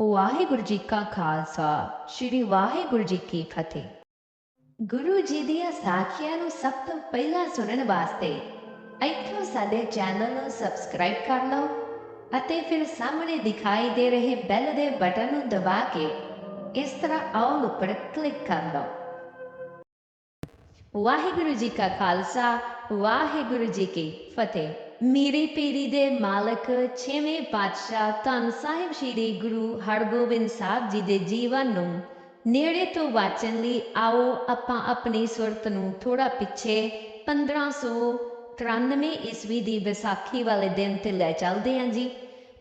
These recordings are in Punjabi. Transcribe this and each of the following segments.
ਵਾਹਿਗੁਰੂ ਜੀ ਕਾ ਖਾਲਸਾ, ਸ੍ਰੀ ਵਾਹਿਗੁਰੂ ਜੀ ਕੀ ਫਤਿਹ। ਗੁਰੂ ਜੀ ਦੀਆਂ ਸਾਖੀਆਂ ਨੂੰ ਸਭ ਤੋਂ ਪਹਿਲਾਂ ਸੁਣਨ ਵਾਸਤੇ ਇੱਥੋਂ ਸਾਡੇ ਚੈਨਲ ਨੂੰ ਸਬਸਕ੍ਰਾਈਬ ਕਰ ਲਓ ਅਤੇ ਫਿਰ ਸਾਹਮਣੇ ਦਿਖਾਈ ਦੇ ਰਹੇ ਬੈਲ ਦੇ ਬਟਨ ਨੂੰ ਦਬਾ ਕੇ ਇਸ ਤਰ੍ਹਾਂ ਆਲ ਉੱਪਰ ਕਲਿੱਕ ਕਰ ਲਓ। ਵਾਹਿਗੁਰੂ ਜੀ ਕਾ ਖਾਲਸਾ, ਵਾਹਿਗੁਰੂ ਜੀ ਕੀ ਫਤਿਹ। ਮੇਰੀ ਪੀਰੀ ਦੇ ਮਾਲਕ ਛੇਵੇਂ ਪਾਤਸ਼ਾਹ ਧੰਨ ਸਾਹਿਬ ਸ੍ਰੀ ਗੁਰੂ ਹਰਗੋਬਿੰਦ ਸਾਹਿਬ ਜੀ ਦੇ ਜੀਵਨ ਨੂੰ ਨੇੜੇ ਤੋਂ ਵਾਚਣ ਲਈ ਆਓ, ਆਪਾਂ ਆਪਣੀ ਸੁਰਤ ਨੂੰ ਥੋੜਾ ਪਿੱਛੇ 1593 ਈਸਵੀ ਦੀ ਵਿਸਾਖੀ ਵਾਲੇ ਦਿਨ ਤੇ ਲੈ ਚੱਲਦੇ ਹਾਂ ਜੀ।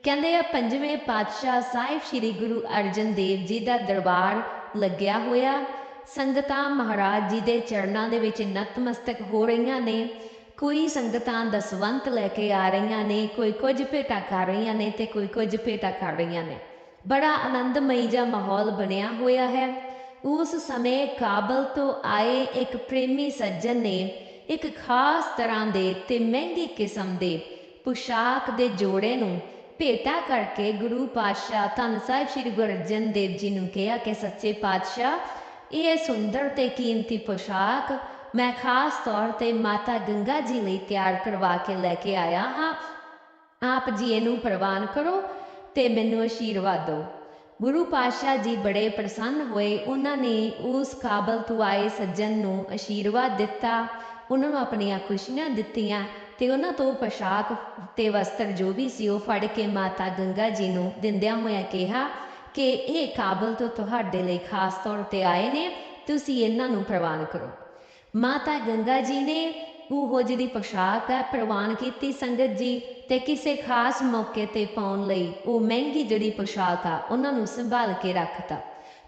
ਕਹਿੰਦੇ ਆ, ਪੰਜਵੇਂ ਪਾਤਸ਼ਾਹ ਸਾਹਿਬ ਸ੍ਰੀ ਗੁਰੂ ਅਰਜਨ ਦੇਵ ਜੀ ਦਾ ਦਰਬਾਰ ਲੱਗਿਆ ਹੋਇਆ। ਸੰਗਤਾਂ ਮਹਾਰਾਜ ਜੀ ਦੇ ਚਰਨਾਂ ਦੇ ਵਿੱਚ ਨਤਮਸਤਕ ਹੋ ਰਹੀਆਂ ਨੇ। ਕੋਈ ਸੰਗਤਾਂ ਦਸਵੰਤ ਲੈ ਕੇ ਆ ਰਹੀਆਂ ਨੇ, ਕੋਈ ਕੁਝ ਭੇਟਾ ਕਰ ਰਹੀਆਂ ਨੇ ਤੇ ਕੋਈ ਕੁਝ ਭੇਟਾ ਕਰ ਰਹੀਆਂ ਨੇ। ਬੜਾ ਆਨੰਦਮਈ ਜਿਹਾ ਮਾਹੌਲ ਬਣਿਆ ਹੋਇਆ ਹੈ। ਉਸ ਸਮੇਂ ਕਾਬਲ ਤੋਂ ਆਏ ਇੱਕ ਪ੍ਰੇਮੀ ਸੱਜਣ ਨੇ ਇੱਕ ਖਾਸ ਤਰ੍ਹਾਂ ਦੇ ਤੇ ਮਹਿੰਗੀ ਕਿਸਮ ਦੇ ਪੁਸ਼ਾਕ ਦੇ ਜੋੜੇ ਨੂੰ ਭੇਟਾ ਕਰਕੇ ਗੁਰੂ ਪਾਤਸ਼ਾਹ ਧੰਨ ਸਾਹਿਬ ਸ੍ਰੀ ਗੁਰੂ ਅਰਜਨ ਦੇਵ ਜੀ ਨੂੰ ਕਿਹਾ ਕਿ, ਸੱਚੇ ਪਾਤਸ਼ਾਹ, ਇਹ ਸੁੰਦਰ ਤੇ ਕੀਮਤੀ ਪੁਸ਼ਾਕ ਮੈਂ ਖਾਸ ਤੌਰ ਤੇ ਮਾਤਾ ਗੰਗਾ ਜੀ ਲਈ ਤਿਆਰ ਕਰਵਾ ਕੇ ਲੈ ਕੇ ਆਇਆ ਹਾਂ। ਆਪ ਜੀ ਇਹਨੂੰ ਪ੍ਰਵਾਨ ਕਰੋ ਤੇ ਮੈਨੂੰ ਅਸ਼ੀਰਵਾਦ ਦਿਓ। ਗੁਰੂ ਪਾਤਸ਼ਾਹ ਜੀ ਬੜੇ ਪ੍ਰਸੰਨ ਹੋਏ। ਉਹਨਾਂ ਨੇ ਉਸ ਕਾਬਲ ਤੋਂ ਆਏ ਸੱਜਣ ਨੂੰ ਅਸ਼ੀਰਵਾਦ ਦਿੱਤਾ। ਉਹਨਾਂ ਨੂੰ ਆਪਣੀਆਂ ਖੁਸ਼ੀਆਂ ਦਿੱਤੀਆਂ ਤੇ ਉਹਨਾਂ ਤੋਂ ਪੋਸ਼ਾਕ ਤੇ ਵਸਤਰ ਜੋ ਵੀ ਸੀ ਉਹ ਫੜ ਕੇ ਮਾਤਾ ਗੰਗਾ ਜੀ ਨੂੰ ਦਿੰਦਿਆਂ ਹੋਇਆਂ ਕਿਹਾ ਕਿ ਇਹ ਕਾਬਲ ਤੋਂ ਤੁਹਾਡੇ ਲਈ ਖਾਸ ਤੌਰ ਤੇ ਆਏ ਨੇ। ਤੁਸੀਂ ਇਹਨਾਂ ਨੂੰ ਪ੍ਰਵਾਨ ਕਰੋ। ਮਾਤਾ ਗੰਗਾ ਜੀ ਨੇ ਉਹ ਜਿਹੜੀ ਪੋਸ਼ਾਕ ਹੈ ਪ੍ਰਵਾਨ ਕੀਤੀ ਸੰਗਤ ਜੀ ਤੇ ਕਿਸੇ ਖਾਸ ਮੌਕੇ ਤੇ ਪਾਉਣ ਲਈ ਉਹ ਮਹਿੰਗੀ ਜਿਹੜੀ ਪੋਸ਼ਾਕ ਆ, ਉਹਨਾਂ ਨੂੰ ਸੰਭਾਲ ਕੇ ਰੱਖਤਾ।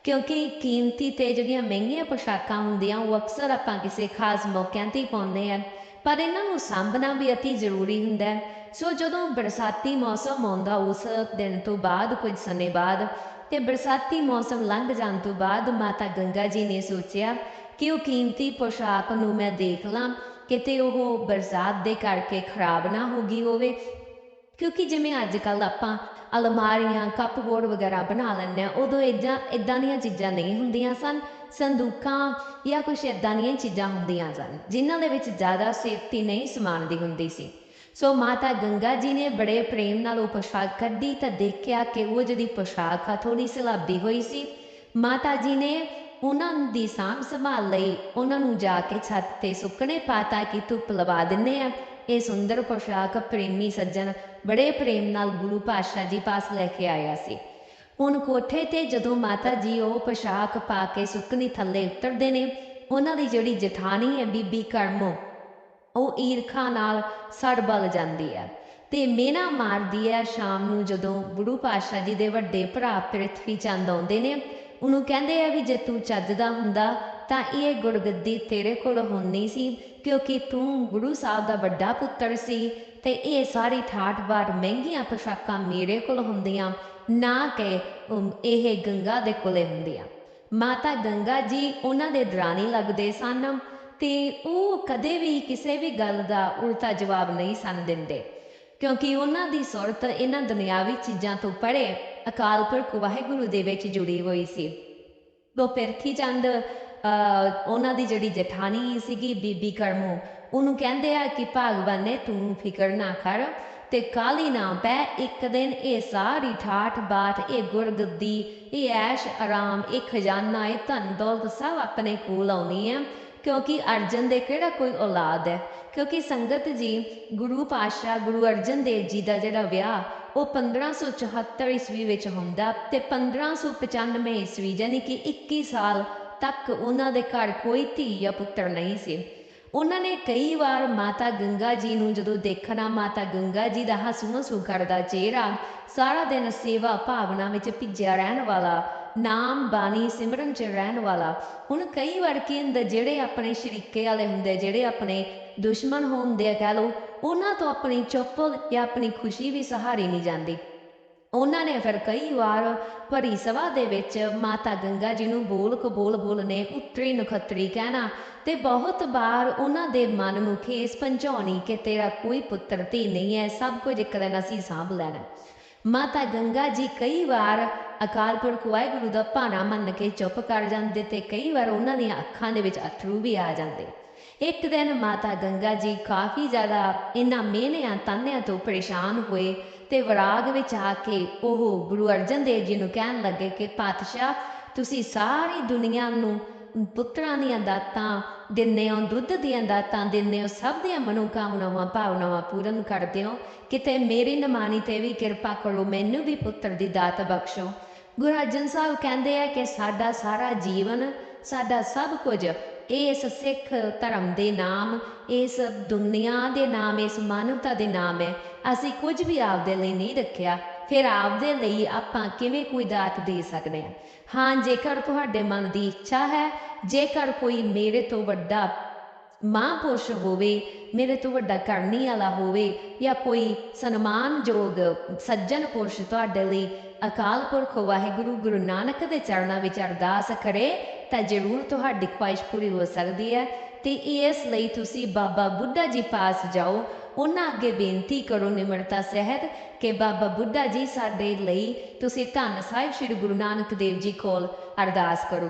ਕਿਉਂਕਿ ਕੀਮਤੀ ਤੇ ਜਿਹੜੀਆਂ ਮਹਿੰਗੀਆਂ ਪੋਸ਼ਾਕਾਂ ਹੁੰਦੀਆਂ, ਉਹ ਅਕਸਰ ਆਪਾਂ ਕਿਸੇ ਖਾਸ ਮੌਕਿਆਂ ਤੇ ਹੀ ਪਾਉਂਦੇ ਆ। ਪਰ ਇਹਨਾਂ ਨੂੰ ਸਾਂਭਣਾ ਵੀ ਅਤੀ ਜ਼ਰੂਰੀ ਹੁੰਦਾ ਹੈ। ਸੋ ਜਦੋਂ ਬਰਸਾਤੀ ਮੌਸਮ ਆਉਂਦਾ, ਉਸ ਦਿਨ ਤੋਂ ਬਾਅਦ, ਕੁਝ ਸਮੇਂ ਬਾਅਦ ਤੇ ਬਰਸਾਤੀ ਮੌਸਮ ਲੰਘ ਜਾਣ ਤੋਂ ਬਾਅਦ ਮਾਤਾ ਗੰਗਾ ਜੀ ਨੇ ਸੋਚਿਆ ਕਿ ਉਹ ਕੀਮਤੀ ਪੋਸ਼ਾਕ ਨੂੰ ਮੈਂ ਦੇਖ ਲਾਂ, ਕਿਤੇ ਉਹ ਬਰਸਾਤ ਦੇ ਕਰਕੇ ਖਰਾਬ ਨਾ ਹੋ ਗਈ ਹੋਵੇ। ਕਿਉਂਕਿ ਜਿਵੇਂ ਅੱਜ ਕੱਲ ਆਪਾਂ ਅਲਮਾਰੀਆਂ ਕੱਪਬੋਰਡ ਵਗੈਰਾ ਬਣਾ ਲੈਂਦੇ ਆ ਉਦੋਂ ਇਦਾਂ ਇਦਾਂ ਦੀਆਂ ਚੀਜ਼ਾਂ ਨਹੀਂ ਹੁੰਦੀਆਂ ਸਨ। ਸੰਦੂਕਾਂ ਜਾਂ ਕੁਝ ਇਦਾਂ ਦੀਆਂ ਚੀਜ਼ਾਂ ਹੁੰਦੀਆਂ ਸਨ, ਜਿਨ੍ਹਾਂ ਦੇ ਵਿੱਚ ਜ਼ਿਆਦਾ ਸੇਫਟੀ ਨਹੀਂ ਸਮਾਨ ਦੀ ਹੁੰਦੀ ਸੀ। ਸੋ ਮਾਤਾ ਗੰਗਾ ਜੀ ਨੇ ਬੜੇ ਪ੍ਰੇਮ ਨਾਲ ਉਹ ਪੋਸ਼ਾਕ ਕੱਢੀ ਤਾਂ ਦੇਖਿਆ ਕਿ ਉਹ ਜਿਹੜੀ ਪੋਸ਼ਾਕ ਆ ਥੋੜੀ ਸਲਾਬੀ ਹੋਈ ਸੀ। ਮਾਤਾ ਜੀ ਨੇ ਉਹਨਾਂ ਦੀ ਸਾਂਭ ਸੰਭਾਲ ਲਈ ਉਹਨਾਂ ਨੂੰ ਜਾ ਕੇ ਛੱਤ ਤੇ ਸੁੱਕਣੇ ਪਾਤਾ ਕਿ ਧੁੱਪ ਲਵਾ ਦਿੰਨੇ ਆ। ਇਹ ਸੁੰਦਰ ਪੋਸ਼ਾਕ ਪ੍ਰੇਮੀ ਸੱਜਣ ਬੜੇ ਪ੍ਰੇਮ ਨਾਲ ਗੁਰੂ ਪਾਤਸ਼ਾਹ ਜੀ ਪਾਸ ਲੈ ਕੇ ਆਇਆ ਸੀ। ਹੁਣ ਕੋਠੇ ਤੇ ਜਦੋਂ ਮਾਤਾ ਜੀ ਉਹ ਪੋਸ਼ਾਕ ਪਾ ਕੇ ਸੁੱਕਣੀ ਥੱਲੇ ਉਤਰਦੇ ਨੇ, ਉਹਨਾਂ ਦੀ ਜਿਹੜੀ ਜਠਾਣੀ ਹੈ ਬੀਬੀ ਕਰਮੋ, ਉਹ ਈਰਖਾ ਨਾਲ ਸੜ ਬਲ ਜਾਂਦੀ ਹੈ ਤੇ ਮੇਨਾ ਮਾਰਦੀ ਹੈ। ਸ਼ਾਮ ਨੂੰ ਜਦੋਂ ਗੁਰੂ ਪਾਤਸ਼ਾਹ ਜੀ ਦੇ ਵੱਡੇ ਭਰਾ ਪ੍ਰਿਥਵੀ ਚੰਦ ਆਉਂਦੇ ਨੇ ਉਹਨੂੰ ਕਹਿੰਦੇ ਆ ਵੀ ਜੇ ਤੂੰ ਚੱਜ ਦਾ ਹੁੰਦਾ, ਤਾਂ ਇਹ ਗੁਰਗੱਦੀ ਤੇਰੇ ਕੋਲ ਹੁੰਨੀ ਸੀ, ਕਿਉਂਕਿ ਤੂੰ ਗੁਰੂ ਸਾਹਿਬ ਦਾ ਵੱਡਾ ਪੁੱਤਰ ਸੀ ਤੇ ਇਹ ਸਾਰੀ ਠਾਠ ਬਾਠ ਮਹਿੰਗੀਆਂ ਪੋਸ਼ਾਕਾਂ ਮੇਰੇ ਕੋਲ ਹੁੰਦੀਆਂ, ਨਾ ਕਿ ਇਹ ਗੰਗਾ ਦੇ ਕੋਲੇ ਹੁੰਦੀਆਂ। ਮਾਤਾ ਗੰਗਾ ਜੀ ਉਹਨਾਂ ਦੇ ਦਰਾਣੀ ਲੱਗਦੇ ਸਨ ਤੇ ਉਹ ਕਦੇ ਵੀ ਕਿਸੇ ਵੀ ਗੱਲ ਦਾ ਉਲਟਾ ਜਵਾਬ ਨਹੀਂ ਸਨ ਦਿੰਦੇ, ਕਿਉਂਕਿ ਉਹਨਾਂ ਦੀ ਸੁਰਤ ਇਹਨਾਂ ਦੁਨਿਆਵੀ ਚੀਜ਼ਾਂ ਤੋਂ ਪਰੇ ਅਕਾਲ ਪੁਰਖ ਵਾਹਿਗੁਰੂ ਦੇ ਵਿੱਚ ਜੁੜੀ ਹੋਈ ਸੀ। ਉਹ ਚੰਦ ਉਹਨਾਂ ਦੀ ਜਿਹੜੀ ਜਠਾਣੀ ਸੀਗੀ, ਬੀਬੀ ਕਰਮੋ, ਉਹਨੂੰ ਕਹਿੰਦੇ ਆ ਕਿ, ਭਗਵਾਨ ਨੇ ਤੂੰ ਫਿਕਰ ਨਾ ਕਰ ਤੇ ਕਾਲੀ ਨਾ ਪੈ। ਇੱਕ ਦਿਨ ਇਹ ਸਾਰੀ ਠਾਠ ਬਾਠ, ਇਹ ਗੁਰਗੱਦੀ, ਇਹ ਐਸ਼ ਆਰਾਮ, ਇਹ ਖਜ਼ਾਨਾ, ਇਹ ਧਨ ਦੌਲਤ ਸਭ ਆਪਣੇ ਕੋਲ ਆਉਣੀ ਹੈ ਕਿਉਂਕਿ ਅਰਜਨ ਦੇ ਕਿਹੜਾ ਕੋਈ ਔਲਾਦ ਹੈ? ਕਿਉਂਕਿ ਸੰਗਤ ਜੀ ਗੁਰੂ ਪਾਤਸ਼ਾਹ, ਗੁਰੂ ਅਰਜਨ ਦੇਵ ਜੀ ਦਾ ਜਿਹੜਾ ਵਿਆਹ, ਉਹ 1574 ਈਸਵੀ ਵਿੱਚ ਹੁੰਦਾ ਤੇ 1595 ਈਸਵੀ ਯਾਨੀ ਕਿ 21 ਸਾਲ ਤੱਕ ਉਹਨਾਂ ਦੇ ਘਰ ਕੋਈ ਧੀ ਜਾਂ ਪੁੱਤਰ ਨਹੀਂ ਸੀ। ਉਹਨਾਂ ਨੇ ਕਈ ਵਾਰ ਮਾਤਾ ਗੰਗਾ ਜੀ ਨੂੰ ਜਦੋਂ ਦੇਖਣਾ, ਮਾਤਾ ਗੰਗਾ ਜੀ ਦਾ ਹਸੂ ਹਸੂ ਕਰਦਾ ਚਿਹਰਾ, ਸਾਰਾ ਦਿਨ ਸੇਵਾ ਭਾਵਨਾ ਵਿੱਚ ਭਿੱਜਿਆ ਰਹਿਣ ਵਾਲਾ, ਨਾਮ ਬਾਣੀ ਸਿਮਰਨ ਚ ਰਹਿਣ ਵਾਲਾ, ਹੁਣ ਕਈ ਵਾਰ ਕੀ ਹੁੰਦਾ, ਜਿਹੜੇ ਆਪਣੇ ਸ਼ਰੀਕੇ ਵਾਲੇ ਹੁੰਦੇ, ਜਿਹੜੇ ਆਪਣੇ ਦੁਸ਼ਮਣ ਹੁੰਦੇ ਆ ਕਹਿ ਲਓ, ਉਹਨਾਂ ਤੋਂ ਆਪਣੀ ਚੁੱਪ ਜਾਂ ਆਪਣੀ ਖੁਸ਼ੀ ਵੀ ਸਹਾਰੀ ਨਹੀਂ ਜਾਂਦੀ। ਉਹਨਾਂ ਨੇ ਫਿਰ ਕਈ ਵਾਰ ਭਰੀ ਸਭਾ ਦੇ ਵਿੱਚ ਮਾਤਾ ਗੰਗਾ ਜੀ ਨੂੰ ਬੋਲ ਕਬੋਲ ਬੋਲਨੇ ਉਤਰੀ ਨਖੱਤਰੀ ਕਹਿਣਾ ਤੇ ਬਹੁਤ ਵਾਰ ਉਹਨਾਂ ਦੇ ਮਨ ਨੂੰ ਖੇਸ ਪੰਝਾਉਣੀ ਕਿ ਤੇਰਾ ਕੋਈ ਪੁੱਤਰ ਧੀ ਨਹੀਂ ਹੈ, ਸਭ ਕੁਝ ਇੱਕ ਦਿਨ ਅਸੀਂ ਸਾਂਭ ਲੈਣਾ। ਮਾਤਾ ਗੰਗਾ ਜੀ ਕਈ ਵਾਰ ਅਕਾਲ ਪੁਰਖ ਵਾਹਿਗੁਰੂ ਦਾ ਭਾਣਾ ਮੰਨ ਕੇ ਚੁੱਪ ਕਰ ਜਾਂਦੇ ਤੇ ਕਈ ਵਾਰ ਉਹਨਾਂ ਦੀਆਂ ਅੱਖਾਂ ਦੇ ਵਿੱਚ ਅਥਰੂ ਵੀ ਆ ਜਾਂਦੇ। ਇੱਕ ਦਿਨ ਮਾਤਾ ਗੰਗਾ ਜੀ ਕਾਫੀ ਜ਼ਿਆਦਾ ਇਹਨਾਂ ਮਿਹਨਿਆਂ ਤਾਨਿਆਂ ਤੋਂ ਪਰੇਸ਼ਾਨ ਹੋਏ ਤੇ ਵਿਰਾਗ ਵਿੱਚ ਆ ਕੇ ਉਹ ਗੁਰੂ ਅਰਜਨ ਦੇਵ ਜੀ ਨੂੰ ਕਹਿਣ ਲੱਗੇ ਕਿ, ਪਾਤਸ਼ਾਹ, ਤੁਸੀਂ ਸਾਰੀ ਦੁਨੀਆ ਨੂੰ ਪੁੱਤਰਾਂ ਦੀਆਂ ਦਾਤਾਂ ਦਿੰਦੇ ਹੋ, ਦੁੱਧ ਦੀਆਂ ਦਾਤਾਂ ਦਿੰਦੇ ਹੋ, ਸਭ ਦੀਆਂ ਮਨੋਕਾਮਨਾਵਾਂ, ਭਾਵਨਾਵਾਂ ਪੂਰਨ ਕਰਦੇ ਹੋ। ਕਿਤੇ ਮੇਰੀ ਨਿਮਾਣੀ ਤੇ ਵੀ ਕਿਰਪਾ ਕਰੋ, ਮੈਨੂੰ ਵੀ ਪੁੱਤਰ ਦੀ ਦਾਤ ਬਖਸ਼ੋ। ਗੁਰੂ ਅਰਜਨ ਸਾਹਿਬ ਕਹਿੰਦੇ ਆ ਕਿ ਸਾਡਾ ਸਾਰਾ ਜੀਵਨ, ਸਾਡਾ ਸਭ ਕੁਝ ਇਸ ਸਿੱਖ ਧਰਮ ਦੇ ਨਾਮ, ਇਸ ਦੁਨੀਆ ਦੇ ਨਾਮ, ਇਸ ਮਾਨਵਤਾ ਦੇ ਨਾਮ ਹੈ। ਅਸੀਂ ਕੁਝ ਵੀ ਆਪਦੇ ਲਈ ਨਹੀਂ ਰੱਖਿਆ। ਫਿਰ ਆਪਦੇ ਲਈ ਆਪਾਂ ਕਿਵੇਂ ਕੋਈ ਦਾਤ ਦੇ ਸਕਦੇ ਹਾਂ? ਹਾਂ, ਜੇਕਰ ਤੁਹਾਡੇ ਮਨ ਦੀ ਇੱਛਾ ਹੈ, ਜੇਕਰ ਕੋਈ ਮੇਰੇ ਤੋਂ ਵੱਡਾ ਮਹਾਂਪੁਰਸ਼ ਹੋਵੇ, ਮੇਰੇ ਤੋਂ ਵੱਡਾ ਕਰਨੀ ਵਾਲਾ ਹੋਵੇ, ਜਾਂ ਕੋਈ ਸਨਮਾਨਯੋਗ ਸੱਜਣ ਪੁਰਸ਼ ਤੁਹਾਡੇ ਲਈ ਅਕਾਲ ਪੁਰਖ ਵਾਹਿਗੁਰੂ ਗੁਰੂ ਨਾਨਕ ਦੇ ਚਰਨਾਂ ਵਿੱਚ ਅਰਦਾਸ ਕਰੇ ਤਾਂ ਜ਼ਰੂਰ ਤੁਹਾਡੀ ਖੁਆਇਸ਼ ਪੂਰੀ ਹੋ ਸਕਦੀ ਹੈ ਤੇ ਇਸ ਲਈ ਤੁਸੀਂ ਬਾਬਾ ਬੁੱਢਾ ਜੀ ਪਾਸ ਜਾਓ। ਉਹਨਾਂ ਅੱਗੇ ਬੇਨਤੀ ਕਰੋ ਨਿਮਰਤਾ ਸਹਿਤ ਕਿ ਬਾਬਾ ਬੁੱਢਾ ਜੀ ਸਾਡੇ ਲਈ ਤੁਸੀਂ ਧੰਨ ਸਾਹਿਬ ਸ੍ਰੀ ਗੁਰੂ ਨਾਨਕ ਦੇਵ ਜੀ ਕੋਲ ਅਰਦਾਸ ਕਰੋ।